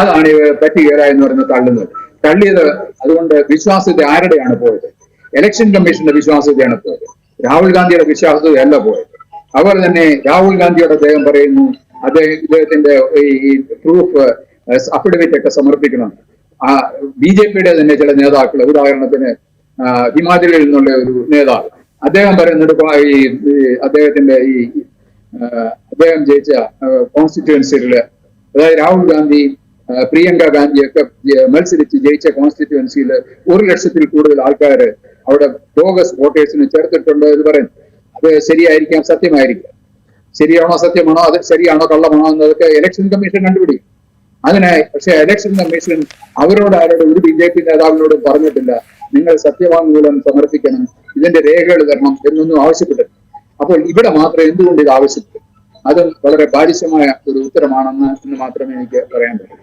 അതാണ് ഇവർ പറ്റുകയില്ല എന്ന് പറയുന്നത് തള്ളുന്നത്. തള്ളിയത് അതുകൊണ്ട് വിശ്വാസ്യത ആരുടെയാണ് പോയത്? ഇലക്ഷൻ കമ്മീഷന്റെ വിശ്വാസ്യതയാണ് പോയത്. രാഹുൽ ഗാന്ധിയുടെ വിശ്വാസത്തിലല്ല പോയത്. അവർ തന്നെ രാഹുൽ ഗാന്ധിയോട് അദ്ദേഹം പറയുന്നു അദ്ദേഹം ഇദ്ദേഹത്തിന്റെ ഈ പ്രൂഫ് അഫിഡവിറ്റ് ഒക്കെ സമർപ്പിക്കണം. ആ ബി ജെ പിയുടെ തന്നെ ചില നേതാക്കൾ ഉദാഹരണത്തിന് ഹിമാചലിൽ നിന്നുള്ള ഒരു നേതാവ്. അദ്ദേഹം പറയുന്നത് ഈ അദ്ദേഹത്തിന്റെ ഈ അദ്ദേഹം ജയിച്ച കോൺസ്റ്റിറ്റ്യുവൻസിയിൽ അതായത് രാഹുൽ ഗാന്ധി പ്രിയങ്ക ഗാന്ധിയൊക്കെ മത്സരിച്ച് ജയിച്ച കോൺസ്റ്റിറ്റ്യുവൻസിയിൽ ഒരു ലക്ഷത്തിൽ കൂടുതൽ ആൾക്കാർ അവിടെ ബോഗസ് വോട്ടേഴ്സിന് ചേർത്തിട്ടുണ്ട് എന്ന് പറയും. അത് ശരിയായിരിക്കാം സത്യമായിരിക്കാം. ശരിയാണോ സത്യമാണോ അത് ശരിയാണോ കള്ളമാണോ എന്നതൊക്കെ ഇലക്ഷൻ കമ്മീഷൻ കണ്ടുപിടിക്കും. അതിനെ പക്ഷെ ഇലക്ഷൻ കമ്മീഷൻ അവരോട് ആരോട് ഒരു ബി ജെ പി നേതാവിനോടും പറഞ്ഞിട്ടില്ല. നിങ്ങൾ സത്യവാങ്മൂലം സമർപ്പിക്കണം ഇതിന്റെ രേഖകൾ തരണം എന്നൊന്നും ആവശ്യപ്പെട്ടില്ല. അപ്പോൾ ഇവിടെ മാത്രം എന്തുകൊണ്ട് ഇത് ആവശ്യപ്പെട്ടു? അതും വളരെ ബാലിശമായ ഒരു ഉത്തരമാണെന്ന് മാത്രമേ എനിക്ക് പറയാൻ പറ്റൂ.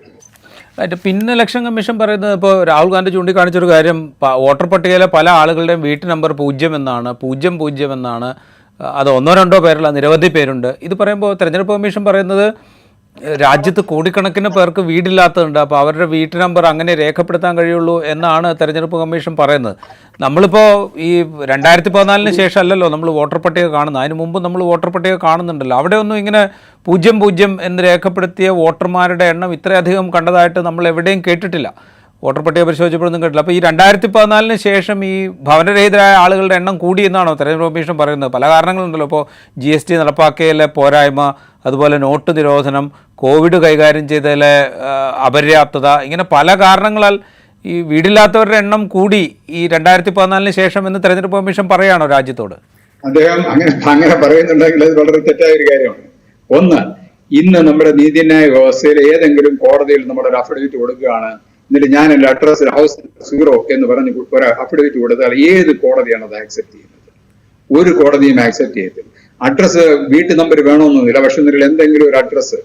പിന്നെ ഇലക്ഷൻ കമ്മീഷൻ പറയുന്നത് ഇപ്പോൾ രാഹുൽ ഗാന്ധി ചൂണ്ടിക്കാണിച്ചൊരു കാര്യം വോട്ടർ പട്ടികയിലെ പല ആളുകളുടെയും വീട്ടു നമ്പർ പൂജ്യം എന്നാണ് പൂജ്യം പൂജ്യം എന്നാണ് അത് ഒന്നോ രണ്ടോ പേരുള്ള നിരവധി പേരുണ്ട്. ഇത് പറയുമ്പോൾ തെരഞ്ഞെടുപ്പ് കമ്മീഷൻ പറയുന്നത് രാജ്യത്ത് കോടിക്കണക്കിന് പേർക്ക് വീടില്ലാത്തതുണ്ട്. അപ്പോൾ അവരുടെ വീട്ടു നമ്പർ അങ്ങനെ രേഖപ്പെടുത്താൻ കഴിയുള്ളൂ എന്നാണ് തെരഞ്ഞെടുപ്പ് കമ്മീഷൻ പറയുന്നത്. നമ്മളിപ്പോൾ ഈ രണ്ടായിരത്തി പതിനാലിന് ശേഷം അല്ലല്ലോ നമ്മൾ വോട്ടർ പട്ടിക കാണുന്നത്. അതിന് മുമ്പ് നമ്മൾ വോട്ടർ പട്ടിക കാണുന്നുണ്ടല്ലോ. അവിടെ ഒന്നും ഇങ്ങനെ പൂജ്യം പൂജ്യം എന്ന് രേഖപ്പെടുത്തിയ വോട്ടർമാരുടെ എണ്ണം ഇത്രയധികം കണ്ടതായിട്ട് നമ്മൾ എവിടെയും കേട്ടിട്ടില്ല. വോട്ടർ പട്ടിക പരിശോധിച്ചപ്പോഴൊന്നും കേട്ടില്ല. അപ്പോൾ ഈ രണ്ടായിരത്തി പതിനാലിന് ശേഷം ഈ ഭവനരഹിതരായ ആളുകളുടെ എണ്ണം കൂടി എന്നാണോ തെരഞ്ഞെടുപ്പ് കമ്മീഷൻ പറയുന്നത്? പല കാരണങ്ങളുണ്ടല്ലോ. ഇപ്പോൾ ജി എസ് ടി നടപ്പാക്കിയതിലെ പോരായ്മ അതുപോലെ നോട്ട് നിരോധനം കോവിഡ് കൈകാര്യം ചെയ്തതിലെ അപര്യാപ്തത ഇങ്ങനെ പല കാരണങ്ങളാൽ ഈ വീടില്ലാത്തവരുടെ എണ്ണം കൂടി ഈ രണ്ടായിരത്തി പതിനാലിന് ശേഷം എന്ന് തെരഞ്ഞെടുപ്പ് കമ്മീഷൻ പറയുകയാണോ രാജ്യത്തോട്? അദ്ദേഹം അങ്ങനെ അങ്ങനെ പറയുന്നുണ്ടെങ്കിൽ അത് വളരെ തെറ്റായ ഒരു കാര്യമാണ്. ഒന്ന് ഇന്ന് നമ്മുടെ നീതിന്യായ വ്യവസ്ഥയിൽ ഏതെങ്കിലും കോടതിയിൽ നമ്മൾ ഒരു അഫിഡവിറ്റ് കൊടുക്കുകയാണ്. എന്നിട്ട് ഞാൻ എന്റെ അഡ്രസ് ഹൗസ് സീറോ എന്ന് പറഞ്ഞ് ഒരു അഫിഡവിറ്റ് കൊടുത്താൽ ഏത് കോടതിയാണ് അത് ആക്സെപ്റ്റ് ചെയ്യുന്നത്? ഒരു കോടതിയും ആക്സെപ്റ്റ് ചെയ്യത്തില്ല. അഡ്രസ്സ് വീട്ടു നമ്പർ വേണമെന്നൊന്നുമില്ല. പക്ഷെ എന്തെങ്കിലും ഒരു അഡ്രസ്സ്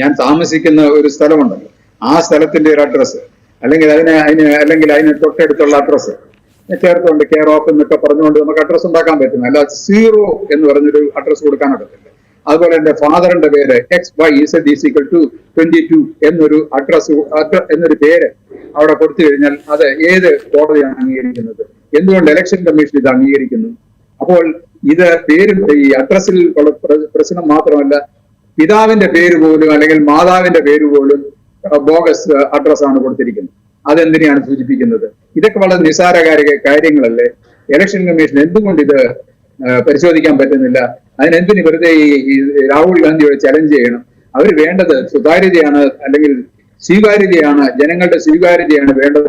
ഞാൻ താമസിക്കുന്ന ഒരു സ്ഥലമുണ്ടല്ലോ. ആ സ്ഥലത്തിന്റെ ഒരു അഡ്രസ്സ് അല്ലെങ്കിൽ അതിനെ അതിന് അല്ലെങ്കിൽ അതിന് തൊട്ടടുത്തുള്ള അഡ്രസ്സ് ചേർത്തുകൊണ്ട് കെയർ ഓഫ് എന്നൊക്കെ പറഞ്ഞുകൊണ്ട് നമുക്ക് അഡ്രസ്സ് ഉണ്ടാക്കാൻ പറ്റും. അല്ല സീറോ എന്ന് പറഞ്ഞൊരു അഡ്രസ്സ് കൊടുക്കാൻ പറ്റത്തില്ല അതുപോലെ എന്റെ ഫാദറിന്റെ പേര് എക്സ് വൈ ഇസഡ് ഈസിക്കൽ ടു ട്വന്റി ടു എന്നൊരു അഡ്രസ് എന്നൊരു പേര് അവിടെ കൊടുത്തു കഴിഞ്ഞാൽ അത് ഏത് കോടതിയാണ് അംഗീകരിക്കുന്നത്? എന്തുകൊണ്ട് ഇലക്ഷൻ കമ്മീഷൻ ഇത് അംഗീകരിക്കുന്നു? അപ്പോൾ ഇത് പേരും ഈ അഡ്രസ്സിൽ ഉള്ള പ്രശ്നം മാത്രമല്ല പിതാവിന്റെ പേര് പോലും അല്ലെങ്കിൽ മാതാവിന്റെ പേര് പോലും ബോഗസ് അഡ്രസ്സാണ് കൊടുത്തിരിക്കുന്നത്. അതെന്തിനെയാണ് സൂചിപ്പിക്കുന്നത്? ഇതൊക്കെ വളരെ നിസാരകാരിക കാര്യങ്ങളല്ലേ? ഇലക്ഷൻ കമ്മീഷൻ എന്തുകൊണ്ട് ഇത് പരിശോധിക്കാൻ പറ്റുന്നില്ല? അതിനെന്തിന് വെറുതെ ഈ രാഹുൽ ഗാന്ധിയോട് ചലഞ്ച് ചെയ്യണം? അവർ വേണ്ടത് സുതാര്യതയാണ് അല്ലെങ്കിൽ സ്വീകാര്യതയാണ് ജനങ്ങളുടെ സ്വീകാര്യതയാണ് വേണ്ടത്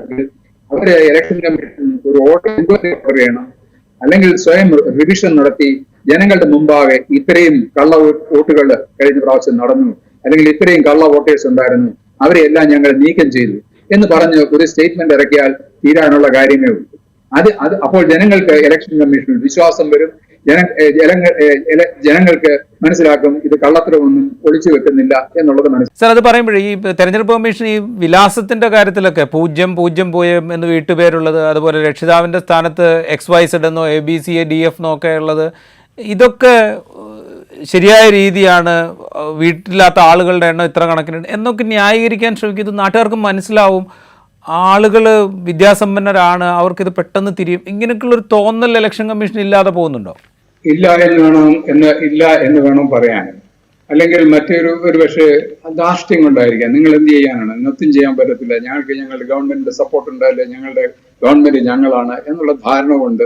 അവർ ഇലക്ഷൻ കമ്മീഷൻ ഒരു വോട്ട് എൻക്വയറി പറയണം അല്ലെങ്കിൽ സ്വയം റിവിഷൻ നടത്തി ജനങ്ങളുടെ മുമ്പാകെ ഇത്രയും കള്ള വോട്ടുകൾ കഴിഞ്ഞ പ്രാവശ്യം നടന്നു. അല്ലെങ്കിൽ ഇത്രയും കള്ള വോട്ടേഴ്സ് ഉണ്ടായിരുന്നു. അവരെ എല്ലാം ഞങ്ങൾ നീക്കം ചെയ്തു. എന്ന് പറഞ്ഞ് ഒരു സ്റ്റേറ്റ്മെന്റ് ഇറക്കിയാൽ തീരാനുള്ള കാര്യമേ ഉള്ളൂ. അത് അത് അപ്പോൾ ജനങ്ങൾക്ക് ഇലക്ഷൻ കമ്മീഷനിൽ വിശ്വാസം വരും. ജന ജനങ്ങൾ ജനങ്ങൾക്ക് മനസ്സിലാക്കും ഇത് കള്ളത്തരമൊന്നും ഒളിച്ചു വെക്കുന്നില്ല എന്നുള്ളത് മനസ്സിലാക്കും. സാർ അത് പറയുമ്പോഴേ ഈ തെരഞ്ഞെടുപ്പ് കമ്മീഷൻ ഈ വിലാസത്തിന്റെ കാര്യത്തിലൊക്കെ പൂജ്യം പൂജ്യം പൂജ്യം എന്ന് വീട്ടുപേരുള്ളത് അതുപോലെ രക്ഷിതാവിന്റെ സ്ഥാനത്ത് എക്സ് വൈ സെഡ് എന്നോ A B C A D F എന്നോ ഒക്കെ ഉള്ളത് ഇതൊക്കെ ശരിയായ രീതിയാണ് വീട്ടിലാത്ത ആളുകളുടെ എണ്ണം ഇത്ര കണക്കിന് എന്നൊക്കെ ന്യായീകരിക്കാൻ ശ്രമിക്കുന്നത് നാട്ടുകാർക്ക് മനസ്സിലാവും. ആളുകൾ വിദ്യാസമ്പന്നരാണ് അവർക്കിത് പെട്ടെന്ന് തിരിയും. ഇങ്ങനെയൊക്കെയുള്ളൊരു തോന്നൽ ഇലക്ഷൻ കമ്മീഷൻ ഇല്ലാതെ പോകുന്നുണ്ടോ? ഇല്ല എന്ന് വേണം എന്ന് ഇല്ല എന്ന് വേണം പറയാൻ. അല്ലെങ്കിൽ മറ്റൊരു ഒരു പക്ഷേ ധാർഷ്ട്യം കൊണ്ടായിരിക്കാം. നിങ്ങൾ എന്ത് ചെയ്യാനാണ്? ഇന്നത്തും ചെയ്യാൻ പറ്റത്തില്ല. ഞങ്ങൾക്ക് ഞങ്ങളുടെ ഗവൺമെന്റിന്റെ സപ്പോർട്ട് ഉണ്ടല്ലേ ഞങ്ങളുടെ ഗവൺമെന്റ് ഞങ്ങളാണ് എന്നുള്ള ധാരണ കൊണ്ട്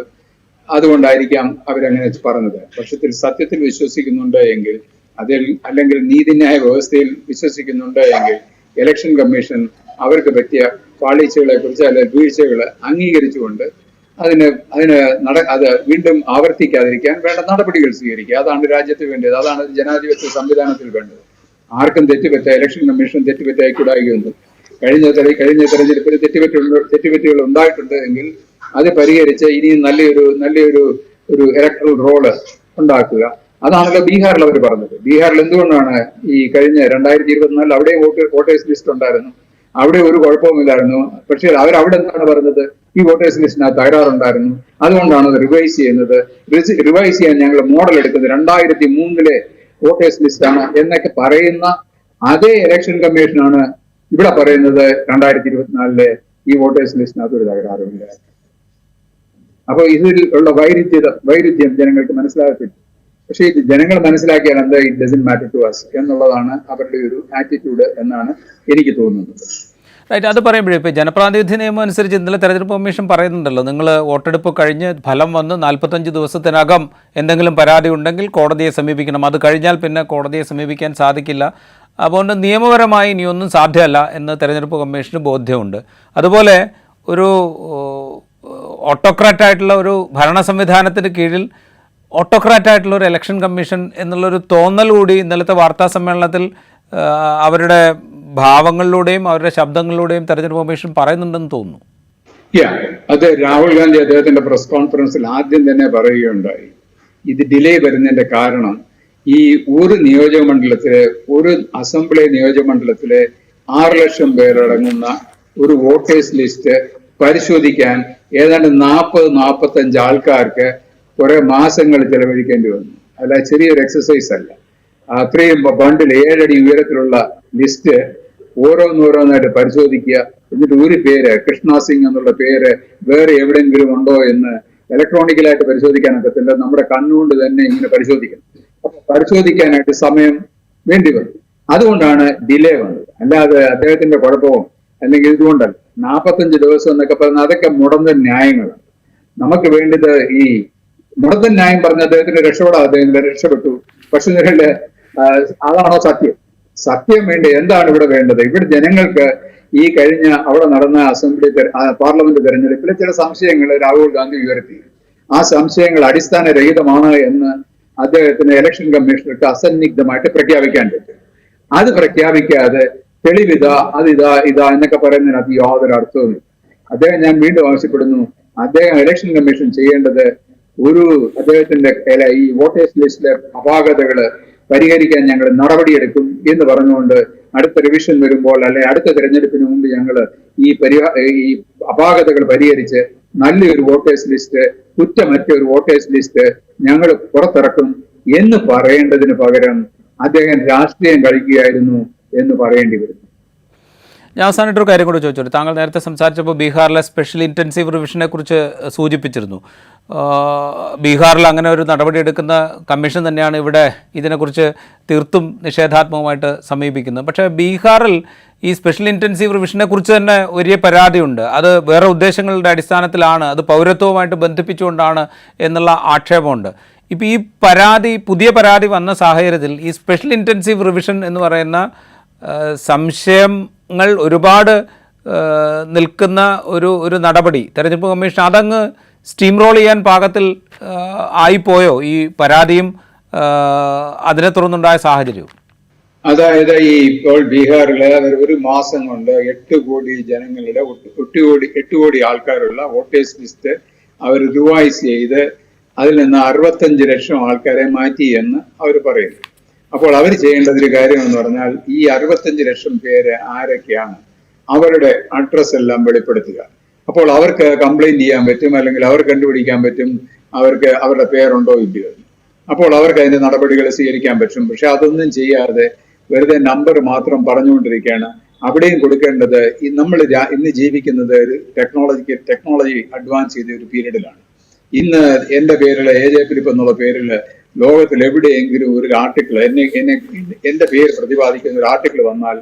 അതുകൊണ്ടായിരിക്കാം അവരങ്ങനെ പറഞ്ഞത്. പക്ഷത്തിൽ സത്യത്തിൽ വിശ്വസിക്കുന്നുണ്ട് എങ്കിൽ അതിൽ അല്ലെങ്കിൽ നീതിന്യായ വ്യവസ്ഥയിൽ വിശ്വസിക്കുന്നുണ്ട് എങ്കിൽ ഇലക്ഷൻ കമ്മീഷൻ അവർക്ക് പറ്റിയ പാളിച്ചകളെ കുറിച്ച് അല്ലെങ്കിൽ വീഴ്ചകളെ അംഗീകരിച്ചുകൊണ്ട് അതിന് അതിന് നട അത് വീണ്ടും ആവർത്തിക്കാതിരിക്കാൻ വേണ്ട നടപടികൾ സ്വീകരിക്കുക. അതാണ് രാജ്യത്ത് വേണ്ടത്. അതാണ് ജനാധിപത്യ സംവിധാനത്തിൽ വേണ്ടത്. ആർക്കും തെറ്റുപറ്റ ഇലക്ഷൻ കമ്മീഷൻ തെറ്റുപറ്റായി കൂടായികയൊന്നും കഴിഞ്ഞ കഴിഞ്ഞ തെരഞ്ഞെടുപ്പിൽ തെറ്റുപറ്റുള്ള തെറ്റുപറ്റുകൾ ഉണ്ടായിട്ടുണ്ട് എങ്കിൽ അത് പരിഹരിച്ച് ഇനിയും നല്ലൊരു നല്ലൊരു ഒരു ഇലക്ട്രൽ റോൾ ഉണ്ടാക്കുക. അതാണല്ലോ ബീഹാറിൽ അവർ പറഞ്ഞത്. ബീഹാറിൽ എന്തുകൊണ്ടാണ് ഈ കഴിഞ്ഞ രണ്ടായിരത്തി ഇരുപത്തിനാലിൽ അവിടെയും വോട്ട് വോട്ടേഴ്സ് ലിസ്റ്റ് ഉണ്ടായിരുന്നു? അവിടെ ഒരു കുഴപ്പവുമില്ലായിരുന്നു. പക്ഷേ അവർ അവിടെ എന്താണ് പറഞ്ഞത്? ഈ വോട്ടേഴ്സ് ലിസ്റ്റിനകത്ത് തകരാറുണ്ടായിരുന്നു. അതുകൊണ്ടാണ് അത് റിവൈസ് ചെയ്യുന്നത്. റിവൈസ് ചെയ്യാൻ ഞങ്ങൾ മോഡൽ എടുക്കുന്നത് രണ്ടായിരത്തി മൂന്നിലെ വോട്ടേഴ്സ് ലിസ്റ്റാണ് എന്നൊക്കെ പറയുന്ന അതേ ഇലക്ഷൻ കമ്മീഷനാണ് ഇവിടെ പറയുന്നത് രണ്ടായിരത്തി ഇരുപത്തിനാലിലെ ഈ വോട്ടേഴ്സ് ലിസ്റ്റിനകത്ത് ഒരു തകരാറുമില്ല. അപ്പൊ ഇതിൽ ഉള്ള വൈരുദ്ധ്യത വൈരുദ്ധ്യം ജനങ്ങൾക്ക് മനസ്സിലാകത്തില്ല. പക്ഷേ ഇത് ജനങ്ങൾ മനസ്സിലാക്കിയാൽ എന്താ it doesn't matter to us എന്നുള്ളതാണ് അവരുടെ ഒരു ആറ്റിറ്റ്യൂഡ് എന്നാണ് എനിക്ക് തോന്നുന്നത്. റൈറ്റ് അത് പറയുമ്പോഴേ ഇപ്പോൾ ജനപ്രാതിനിധ്യ നിയമം അനുസരിച്ച് ഇന്നലെ തെരഞ്ഞെടുപ്പ് കമ്മീഷൻ പറയുന്നുണ്ടല്ലോ നിങ്ങൾ വോട്ടെടുപ്പ് കഴിഞ്ഞ് ഫലം വന്ന് നാൽപ്പത്തഞ്ച് ദിവസത്തിനകം എന്തെങ്കിലും പരാതി ഉണ്ടെങ്കിൽ കോടതിയെ സമീപിക്കണം. അത് കഴിഞ്ഞാൽ പിന്നെ കോടതിയെ സമീപിക്കാൻ സാധിക്കില്ല. അതുകൊണ്ട് നിയമപരമായി ഇനി ഒന്നും സാധ്യമല്ല എന്ന് തെരഞ്ഞെടുപ്പ് കമ്മീഷന് ബോധ്യമുണ്ട്. അതുപോലെ ഒരു ഓട്ടോക്രാറ്റ് ആയിട്ടുള്ള ഒരു ഭരണ സംവിധാനത്തിന് കീഴിൽ ഓട്ടോക്രാറ്റ് ആയിട്ടുള്ള ഒരു ഇലക്ഷൻ കമ്മീഷൻ എന്നുള്ളൊരു തോന്നൽ കൂടി ഇന്നലത്തെ വാർത്താ സമ്മേളനത്തിൽ അവരുടെ ഭാവങ്ങളിലൂടെയും അവരുടെ ശബ്ദങ്ങളിലൂടെയും തെരഞ്ഞെടുപ്പ് കമ്മീഷൻ പറയുന്നുണ്ടെന്ന് തോന്നുന്നു. അത് രാഹുൽ ഗാന്ധി അദ്ദേഹത്തിന്റെ പ്രസ് കോൺഫറൻസിൽ ആദ്യം തന്നെ പറയുകയുണ്ടായി. ഇത് ഡിലേ വരുന്നതിന്റെ കാരണം ഈ ഒരു നിയോജക മണ്ഡലത്തിലെ ഒരു അസംബ്ലി നിയോജക മണ്ഡലത്തിലെ ആറ് ലക്ഷം പേരടങ്ങുന്ന ഒരു വോട്ടേഴ്സ് ലിസ്റ്റ് പരിശോധിക്കാൻ ഏതാണ്ട് നാൽപ്പത് നാൽപ്പത്തഞ്ച് ആൾക്കാർക്ക് കുറെ മാസങ്ങൾ ചെലവഴിക്കേണ്ടി വന്നു. അല്ല ചെറിയൊരു എക്സസൈസ് അല്ല. അത്രയും ബണ്ടിൽ ഏഴടി ഉയരത്തിലുള്ള ലിസ്റ്റ് ഓരോന്നോരോന്നായിട്ട് പരിശോധിക്കുക. എന്നിട്ട് ഒരു പേര് കൃഷ്ണ സിംഗ് എന്നുള്ള പേര് വേറെ എവിടെയെങ്കിലും ഉണ്ടോ എന്ന് ഇലക്ട്രോണിക്കലായിട്ട് പരിശോധിക്കാൻ ഒക്കത്തില്ല. നമ്മുടെ കണ്ണുകൊണ്ട് തന്നെ ഇങ്ങനെ പരിശോധിക്കണം. അപ്പൊ പരിശോധിക്കാനായിട്ട് സമയം വേണ്ടി വന്നു അതുകൊണ്ടാണ് ഡിലേ വന്നത്. അല്ലാതെ അദ്ദേഹത്തിന്റെ കുഴപ്പവും അല്ലെങ്കിൽ ഇതുകൊണ്ടല്ല. നാൽപ്പത്തഞ്ച് ദിവസം എന്നൊക്കെ പറയുന്നത് അതൊക്കെ മുടന്ത ന്യായങ്ങളാണ്. നമുക്ക് വേണ്ടത് ഈ മുടന്ത ന്യായം പറഞ്ഞ അദ്ദേഹത്തിന്റെ രക്ഷപ്പെടാം അദ്ദേഹത്തിന്റെ രക്ഷപ്പെട്ടു. പക്ഷെ അതാണോ സത്യം? സത്യം വേണ്ട? എന്താണ് ഇവിടെ വേണ്ടത്? ഇവിടെ ജനങ്ങൾക്ക് ഈ കഴിഞ്ഞ അവിടെ നടന്ന അസംബ്ലി പാർലമെന്റ് തെരഞ്ഞെടുപ്പിൽ ചില സംശയങ്ങൾ രാഹുൽ ഗാന്ധി ഉയർത്തി. ആ സംശയങ്ങൾ അടിസ്ഥാനരഹിതമാണ് എന്ന് അദ്ദേഹത്തിന് ഇലക്ഷൻ കമ്മീഷണർക്ക് അസന്നിഗ്ധമായിട്ട് പ്രഖ്യാപിക്കാൻ പറ്റും. അത് പ്രഖ്യാപിക്കാതെ തെളിവിതാ അതിതാ ഇതാ എന്നൊക്കെ പറയുന്നതിനകത്ത് യാതൊരു അർത്ഥവുമില്ല അദ്ദേഹം ഞാൻ വീണ്ടും ആവശ്യപ്പെടുന്നു അദ്ദേഹം ഇലക്ഷൻ കമ്മീഷൻ ചെയ്യേണ്ടത് ഒരു അദ്ദേഹത്തിന്റെ ഈ വോട്ടേഴ്സ് ലിസ്റ്റിലെ അപാകതകൾ പരിഹരിക്കാൻ ഞങ്ങൾ നടപടിയെടുക്കും എന്ന് പറഞ്ഞുകൊണ്ട് അടുത്ത റിവിഷൻ വരുമ്പോൾ അല്ലെ അടുത്ത തെരഞ്ഞെടുപ്പിന് മുമ്പ് ഞങ്ങൾ ഈ പരിഹാ ഈ അപാകതകൾ പരിഹരിച്ച് നല്ലൊരു വോട്ടേഴ്സ് ലിസ്റ്റ് കുറ്റമറ്റ ഒരു വോട്ടേഴ്സ് ലിസ്റ്റ് ഞങ്ങൾ പുറത്തിറക്കും എന്ന് പറയേണ്ടതിന് പകരം അദ്ദേഹം രാഷ്ട്രീയം കളിക്കുകയായിരുന്നു എന്ന് പറയേണ്ടി വരും. ഞാൻ അവസാനമായിട്ടൊരു കാര്യം കൂടെ ചോദിച്ചോളൂ താങ്കൾ നേരത്തെ സംസാരിച്ചപ്പോൾ ബീഹാറിലെ സ്പെഷ്യൽ ഇന്റൻസീവ് റിവിഷനെ കുറിച്ച് സൂചിപ്പിച്ചിരുന്നു. ബീഹാറിൽ അങ്ങനെ ഒരു നടപടി എടുക്കുന്ന കമ്മീഷൻ തന്നെയാണ് ഇവിടെ ഇതിനെക്കുറിച്ച് തീർത്തും നിഷേധാത്മകമായിട്ട് സമീപിക്കുന്നത്. പക്ഷേ ബീഹാറിൽ ഈ സ്പെഷ്യൽ ഇന്റൻസീവ് റിവിഷനെ കുറിച്ച് തന്നെ വലിയ പരാതിയുണ്ട്. അത് വേറെ ഉദ്ദേശങ്ങളുടെ അടിസ്ഥാനത്തിലാണ് അത് പൗരത്വവുമായിട്ട് ബന്ധിപ്പിച്ചുകൊണ്ടാണ് എന്നുള്ള ആക്ഷേപമുണ്ട്. ഇപ്പോൾ ഈ പരാതി പുതിയ പരാതി വന്ന സാഹചര്യത്തിൽ ഈ സ്പെഷ്യൽ ഇന്റൻസീവ് റിവിഷൻ എന്ന് പറയുന്ന സംശയങ്ങൾ ഒരുപാട് നിൽക്കുന്ന ഒരു ഒരു നടപടി. തെരഞ്ഞെടുപ്പ് കമ്മീഷൻ അതങ്ങ് സ്റ്റീം റോൾ ചെയ്യാൻ പാകത്തിൽ ആയിപ്പോയോ ഈ പരാതിയും അതിനെ തുടർന്നുണ്ടായ സാഹചര്യവും? അതായത് ഈ ഇപ്പോൾ ബീഹാറിലെ ഒരു- മാസം കൊണ്ട് എട്ട് കോടി ജനങ്ങളുടെ എട്ട് കോടി എട്ട് കോടി ആൾക്കാരുള്ള വോട്ടേഴ്സ് ലിസ്റ്റ് അവർ റിവൈസ് ചെയ്ത് അതിൽ നിന്ന് അറുപത്തഞ്ച് ലക്ഷം ആൾക്കാരെ മാറ്റി എന്ന് അവർ പറയുന്നു. അപ്പോൾ അവർ ചെയ്യേണ്ടത് ഒരു കാര്യം എന്ന് പറഞ്ഞാൽ ഈ അറുപത്തഞ്ച് ലക്ഷം പേര് ആരൊക്കെയാണ് അവരുടെ അഡ്രസ് എല്ലാം വെളിപ്പെടുത്തുക. അപ്പോൾ അവർക്ക് കംപ്ലൈന്റ് ചെയ്യാൻ പറ്റും അല്ലെങ്കിൽ അവർ കണ്ടുപിടിക്കാൻ പറ്റും അവർക്ക് അവരുടെ പേരുണ്ടോ ഇല്ലയോ. അപ്പോൾ അവർക്ക് അതിന്റെ നടപടികൾ സ്വീകരിക്കാൻ പറ്റും. പക്ഷെ അതൊന്നും ചെയ്യാതെ വെറുതെ നമ്പർ മാത്രം പറഞ്ഞുകൊണ്ടിരിക്കുകയാണ്. അവിടെയും കൊടുക്കേണ്ടത് ഈ നമ്മൾ ഇന്ന് ജീവിക്കുന്നത് ഒരു ടെക്നോളജിക്ക് ടെക്നോളജി അഡ്വാൻസ് ചെയ്ത ഒരു പീരീഡിലാണ് ഇന്ന് എന്റെ പേരിൽ എ ജെ ഫിലിപ്പ് എന്നുള്ള പേരിൽ ലോകത്തിൽ എവിടെയെങ്കിലും ഒരു ആർട്ടിക്കിൾ എന്നെ എന്നെ എന്റെ പേര് പ്രതിപാദിക്കുന്ന ഒരു ആർട്ടിക്കിൾ വന്നാൽ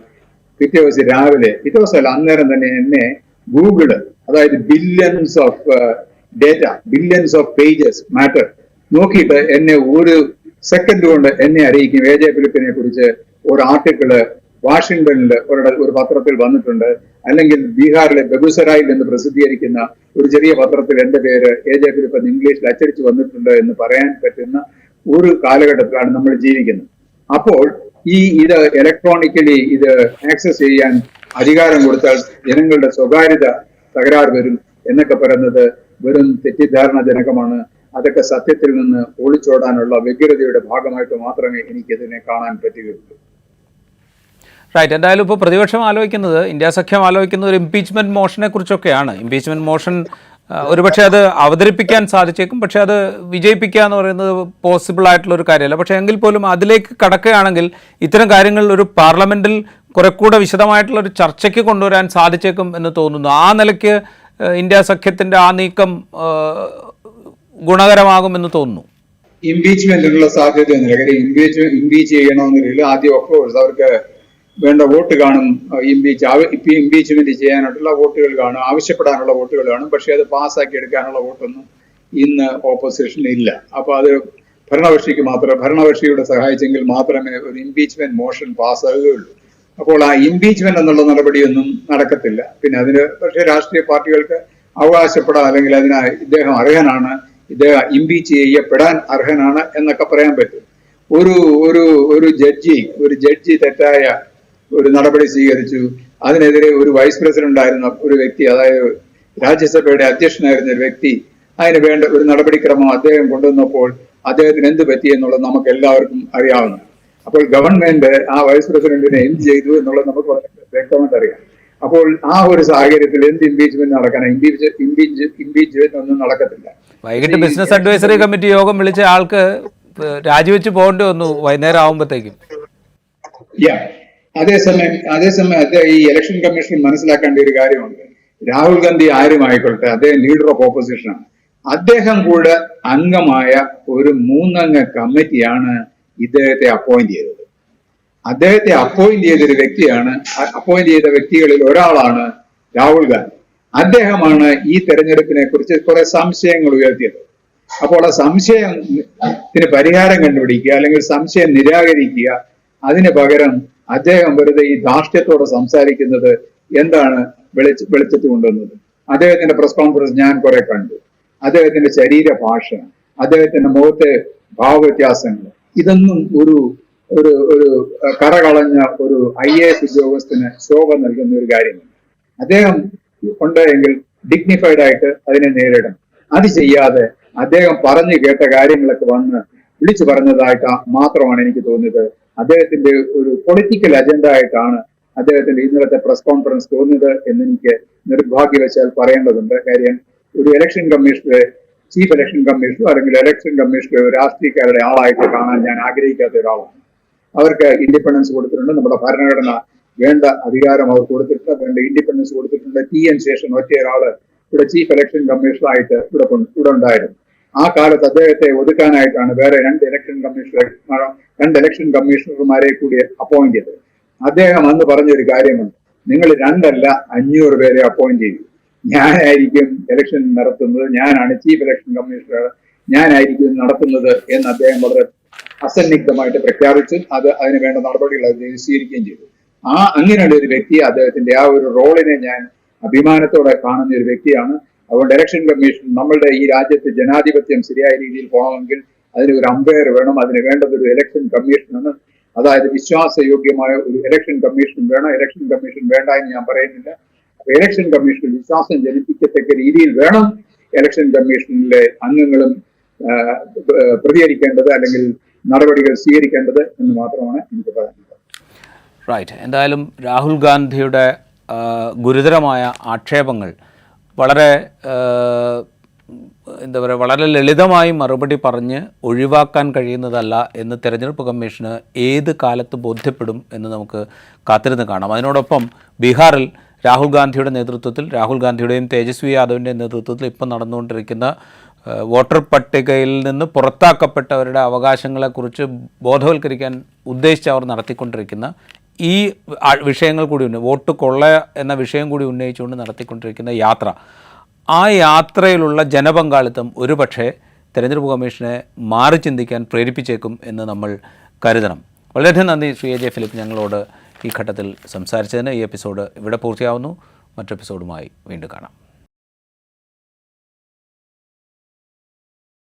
പിറ്റേ ദിവസം രാവിലെ പിറ്റേ ദിവസമല്ല അന്നേരം തന്നെ എന്നെ ഗൂഗിൾ അതായത് billions of data billions of pages matter നോക്കിയിട്ട് എന്നെ ഒരു സെക്കൻഡ് കൊണ്ട് എന്നെ അറിയിക്കും. എ ജെ ഫിലിപ്പിനെ കുറിച്ച് ഒരു ആർട്ടിക്കിൾ വാഷിംഗ്ടണിൽ ഒരു ഒരു പത്രത്തിൽ വന്നിട്ടുണ്ട്. അല്ലെങ്കിൽ ബീഹാറിലെ ബഗുസരായിൽ നിന്ന് പ്രസിദ്ധീകരിക്കുന്ന ഒരു ചെറിയ പത്രത്തിൽ എന്റെ പേര് എ ജെ ഫിലിപ്പ് ഇംഗ്ലീഷിൽ അച്ചടിച്ച് വന്നിട്ടുണ്ട് എന്ന് പറയാൻ പറ്റുന്ന ഒരു കാലഘട്ടത്തിലാണ് നമ്മൾ ജീവിക്കുന്നത്. അപ്പോൾ ഈ ഇത് ഇലക്ട്രോണിക്കലി ഇത് ആക്സസ് ചെയ്യാൻ അധികാരം കൊടുത്താൽ ജനങ്ങളുടെ സ്വകാര്യത തകരാറ് വരും എന്നൊക്കെ പറയുന്നത് വെറും തെറ്റിദ്ധാരണജനകമാണ്. അതൊക്കെ സത്യത്തിൽ നിന്ന് ഒളിച്ചോടാനുള്ള വ്യഗ്രതയുടെ ഭാഗമായിട്ട് മാത്രമേ എനിക്കിതിനെ കാണാൻ പറ്റുകയുള്ളൂ. റൈറ്റ് എന്തായാലും ഇപ്പോൾ പ്രതിപക്ഷം ആലോചിക്കുന്നത് ഇന്ത്യ സഖ്യം ആലോചിക്കുന്നത് ഒരു ഇംപീച്ച്മെന്റ് മോഷനെ കുറിച്ചൊക്കെയാണ്. ഇംപീച്ച്മെന്റ് മോഷൻ ഒരുപക്ഷെ അത് അവതരിപ്പിക്കാൻ സാധിച്ചേക്കും പക്ഷെ അത് വിജയിപ്പിക്കുക എന്ന് പറയുന്നത് പോസിബിൾ ആയിട്ടുള്ള ഒരു കാര്യമല്ല. പക്ഷേ എങ്കിൽ പോലും അതിലേക്ക് കടക്കുകയാണെങ്കിൽ ഇത്തരം കാര്യങ്ങൾ ഒരു പാർലമെന്റിൽ കുറെ കൂടെ വിശദമായിട്ടുള്ള ഒരു ചർച്ചയ്ക്ക് കൊണ്ടുവരാൻ സാധിച്ചേക്കും എന്ന് തോന്നുന്നു. ആ നിലയ്ക്ക് ഇന്ത്യ സഖ്യത്തിന്റെ ആ നീക്കം ഗുണകരമാകും എന്ന് തോന്നുന്നു. ഇംപീച്ച്മെന്റിനുള്ള കാര്യം ഇംപീച്ച് ഇംപീച്ച് ചെയ്യണമെന്നില്ല ആദ്യം ഒക്കെ കോഴ്സ് അവർക്ക് വേണ്ട വോട്ട് കാണും. ഇംപീച്ച് ഇംപീച്ച്മെന്റ് ചെയ്യാനായിട്ടുള്ള വോട്ടുകൾ കാണും. ആവശ്യപ്പെടാനുള്ള വോട്ടുകൾ കാണും. പക്ഷേ അത് പാസ്സാക്കി എടുക്കാനുള്ള വോട്ടൊന്നും ഇന്ന് ഓപ്പോസിഷന് ഇല്ല. അപ്പൊ അത് ഭരണകക്ഷിക്ക് മാത്രമേ ഭരണകക്ഷിയുടെ സഹായിച്ചെങ്കിൽ മാത്രമേ ഒരു ഇംപീച്ച്മെന്റ് മോഷൻ പാസ്സാകുകയുള്ളൂ അപ്പോൾ ആ ഇംപീച്ച്മെന്റ് എന്നുള്ള നടപടിയൊന്നും നടക്കത്തില്ല. പിന്നെ അതിന് പക്ഷേ രാഷ്ട്രീയ പാർട്ടികൾക്ക് അവകാശപ്പെടാം. അല്ലെങ്കിൽ അതിന് ഇദ്ദേഹം അർഹനാണ്. ഇദ്ദേഹം ഇംപീച്ച് ചെയ്യപ്പെടാൻ അർഹനാണ് എന്നൊക്കെ പറയാൻ പറ്റും. ഒരു ഒരു ഒരു ജഡ്ജി ഒരു ജഡ്ജി തെറ്റായ ഒരു നടപടി സ്വീകരിച്ചു. അതിനെതിരെ ഒരു വൈസ് പ്രസിഡന്റ് ആയിരുന്ന ഒരു വ്യക്തി അതായത് രാജ്യസഭയുടെ അധ്യക്ഷനായിരുന്ന ഒരു വ്യക്തി അതിന് വേണ്ട ഒരു നടപടിക്രമം അദ്ദേഹം കൊണ്ടുവന്നപ്പോൾ അദ്ദേഹത്തിന് എന്ത് പറ്റി എന്നുള്ളത് നമുക്ക് എല്ലാവർക്കും അറിയാവുന്നു. അപ്പോൾ ഗവൺമെന്റ് ആ വൈസ് പ്രസിഡന്റിനെ എന്ത് ചെയ്തു എന്നുള്ളത് നമുക്ക് വളരെ വ്യക്തമായിട്ട് അറിയാം. അപ്പോൾ ആ ഒരു സാഹചര്യത്തിൽ എന്ത് ഇംപീച്ച്മെന്റ് നടക്കണം? ഇംപീച്ച് ഇംപീച്ച് ഇംപീച്ച്മെന്റ് ഒന്നും നടക്കത്തില്ല. വൈകിട്ട് ബിസിനസ് അഡ്വൈസറി കമ്മിറ്റി യോഗം വിളിച്ച ആൾക്ക് രാജിവെച്ച് പോകേണ്ടി വന്നു വൈകുന്നേരം ആവുമ്പോഴത്തേക്കും അതേസമയം അതേസമയം ഈ ഇലക്ഷൻ കമ്മീഷൻ മനസ്സിലാക്കേണ്ട ഒരു കാര്യമുണ്ട്. രാഹുൽ ഗാന്ധി ആരുമായിക്കൊള്ളട്ടെ? അദ്ദേഹം ലീഡർ ഓഫ് ഓപ്പോസിഷനാണ് അദ്ദേഹം കൂടെ അംഗമായ ഒരു മൂന്നംഗ കമ്മിറ്റിയാണ് ഇദ്ദേഹത്തെ അപ്പോയിന്റ് ചെയ്തത്. അദ്ദേഹത്തെ അപ്പോയിന്റ് ചെയ്തൊരു വ്യക്തിയാണ് അപ്പോയിന്റ് ചെയ്ത വ്യക്തികളിൽ ഒരാളാണ് രാഹുൽ ഗാന്ധി. അദ്ദേഹമാണ് ഈ തെരഞ്ഞെടുപ്പിനെ കുറിച്ച് കുറെ സംശയങ്ങൾ ഉയർത്തിയത്. അപ്പോൾ ആ സംശയത്തിന് പരിഹാരം കണ്ടുപിടിക്കുക അല്ലെങ്കിൽ സംശയം നിരാകരിക്കുക അതിന് പകരം അദ്ദേഹം വെറുതെ ഈ ധാർഷ്ട്യത്തോടെ സംസാരിക്കുന്നത് എന്താണ് വെളിച്ച വെളിച്ചത്ത് കൊണ്ടുവന്നത്? അദ്ദേഹത്തിന്റെ പ്രസ് കോൺഫറൻസ് ഞാൻ കുറെ കണ്ടു. അദ്ദേഹത്തിന്റെ ശരീരഭാഷ അദ്ദേഹത്തിന്റെ മുഖത്തെ ഭാവവ്യത്യാസങ്ങൾ ഇതൊന്നും ഒരു ഒരു ഒരു കറകളഞ്ഞ ഒരു ഐ എ എസ് ഉദ്യോഗസ്ഥന് ശോഭ നൽകുന്ന ഒരു കാര്യമാണ് അദ്ദേഹം ഉണ്ടെങ്കിൽ ഡിഗ്നിഫൈഡ് ആയിട്ട് അതിനെ നേരിടണം. അത് ചെയ്യാതെ അദ്ദേഹം പറഞ്ഞു കേട്ട കാര്യങ്ങളൊക്കെ വന്ന് വിളിച്ചു പറഞ്ഞതായിട്ട് മാത്രമാണ് എനിക്ക് തോന്നിയത്. അദ്ദേഹത്തിന്റെ ഒരു പൊളിറ്റിക്കൽ അജണ്ട ആയിട്ടാണ് അദ്ദേഹത്തിന്റെ ഇന്നലത്തെ പ്രസ് കോൺഫറൻസ് തോന്നിയത് എന്നെനിക്ക് നിർഭാഗ്യവശാൽ പറയേണ്ടതുണ്ട്. കാര്യം ഒരു ഇലക്ഷൻ കമ്മീഷണറെ ചീഫ് ഇലക്ഷൻ കമ്മീഷണർ അല്ലെങ്കിൽ ഇലക്ഷൻ കമ്മീഷണറെ രാഷ്ട്രീയക്കാരുടെ ആളായിട്ട് കാണാൻ ഞാൻ ആഗ്രഹിക്കാത്ത ഒരാളാണ്. അവർക്ക് ഇൻഡിപെൻഡൻസ് കൊടുത്തിട്ടുണ്ട്. നമ്മുടെ ഭരണഘടന വേണ്ട അധികാരം അവർ കൊടുത്തിട്ടുണ്ട്. വേണ്ട ഇൻഡിപെൻഡൻസ് കൊടുത്തിട്ടുണ്ട്. ടി എൻ ശേഷൻ ഒറ്റ ഒരാൾ ഇവിടെ ചീഫ് ഇലക്ഷൻ കമ്മീഷണറായിട്ട് ഇവിടെ ഇവിടെ ഉണ്ടായിരുന്നു. ആ കാലത്ത് അദ്ദേഹത്തെ ഒതുക്കാനായിട്ടാണ് വേറെ രണ്ട് ഇലക്ഷൻ കമ്മീഷണർ രണ്ട് ഇലക്ഷൻ കമ്മീഷണർമാരെ കൂടി അപ്പോയിന്റ് ചെയ്തത് അദ്ദേഹം അന്ന് പറഞ്ഞൊരു കാര്യമുണ്ട്. നിങ്ങൾ രണ്ടല്ല അഞ്ഞൂറ് പേരെ അപ്പോയിന്റ് ചെയ്തു ഞാനായിരിക്കും ഇലക്ഷൻ നടത്തുന്നത് ഞാനാണ് ചീഫ് ഇലക്ഷൻ കമ്മീഷണർ ഞാനായിരിക്കും നടത്തുന്നത് എന്ന് അദ്ദേഹം വളരെ അസന്നിഗ്ധമായിട്ട് പ്രഖ്യാപിച്ചു അത് അതിന് വേണ്ട നടപടികൾ അദ്ദേഹം സ്വീകരിക്കുകയും ചെയ്തു. ആ അങ്ങനെയുള്ള ഒരു വ്യക്തി അദ്ദേഹത്തിന്റെ ആ ഒരു റോളിനെ ഞാൻ അഭിമാനത്തോടെ കാണുന്ന ഒരു വ്യക്തിയാണ്. അതുകൊണ്ട് ഇലക്ഷൻ കമ്മീഷൻ നമ്മളുടെ ഈ രാജ്യത്ത് ജനാധിപത്യം ശരിയായ രീതിയിൽ പോകണമെങ്കിൽ അതിന് ഒരു അമ്പയർ വേണം അതിന് വേണ്ടത് ഒരു ഇലക്ഷൻ കമ്മീഷനാണ് അതായത് വിശ്വാസയോഗ്യമായ ഒരു ഇലക്ഷൻ കമ്മീഷൻ വേണം. ഇലക്ഷൻ കമ്മീഷൻ വേണ്ട എന്ന് ഞാൻ പറയുന്നില്ല. ഇലക്ഷൻ കമ്മീഷൻ വിശ്വാസം ജനിപ്പിക്കത്തക്ക രീതിയിൽ വേണം ഇലക്ഷൻ കമ്മീഷനിലെ അംഗങ്ങളും പ്രതികരിക്കേണ്ടത് അല്ലെങ്കിൽ നടപടികൾ സ്വീകരിക്കേണ്ടത് എന്ന് മാത്രമാണ് എനിക്ക് പറയാനുള്ളത്. റൈറ്റ് എന്തായാലും രാഹുൽ ഗാന്ധിയുടെ ഗുരുതരമായ ആക്ഷേപങ്ങൾ വളരെ എന്താ പറയുക വളരെ ലളിതമായി മറുപടി പറഞ്ഞ് ഒഴിവാക്കാൻ കഴിയുന്നതല്ല എന്ന് തെരഞ്ഞെടുപ്പ് കമ്മീഷന് ഏത് കാലത്ത് ബോധ്യപ്പെടും എന്ന് നമുക്ക് കാത്തിരുന്ന് കാണാം. അതിനോടൊപ്പം ബീഹാറിൽ രാഹുൽ ഗാന്ധിയുടെ നേതൃത്വത്തിൽ രാഹുൽ ഗാന്ധിയുടെയും തേജസ്വി യാദവിന്റെയും നേതൃത്വത്തിൽ ഇപ്പം നടന്നുകൊണ്ടിരിക്കുന്ന വോട്ടർ പട്ടികയിൽ നിന്ന് പുറത്താക്കപ്പെട്ടവരുടെ അവകാശങ്ങളെക്കുറിച്ച് ബോധവൽക്കരിക്കാൻ ഉദ്ദേശിച്ച് അവർ നടത്തിക്കൊണ്ടിരിക്കുന്ന ഈ വിഷയങ്ങൾ കൂടി വോട്ട് കൊള്ള എന്ന വിഷയം കൂടി ഉന്നയിച്ചുകൊണ്ട് നടത്തിക്കൊണ്ടിരിക്കുന്ന യാത്ര. ആ യാത്രയിലുള്ള ജനപങ്കാളിത്തം ഒരുപക്ഷെ തെരഞ്ഞെടുപ്പ് കമ്മീഷനെ മാറി ചിന്തിക്കാൻ പ്രേരിപ്പിച്ചേക്കും എന്ന് നമ്മൾ കരുതണം. വളരെയധികം നന്ദി ശ്രീ എ ജെ ഫിലിപ്പ് ഞങ്ങളോട് ഈ ഘട്ടത്തിൽ സംസാരിച്ചതിന്. ഈ എപ്പിസോഡ് ഇവിടെ പൂർത്തിയാവുന്നു. മറ്റെപ്പിസോഡുമായി വീണ്ടും കാണാം.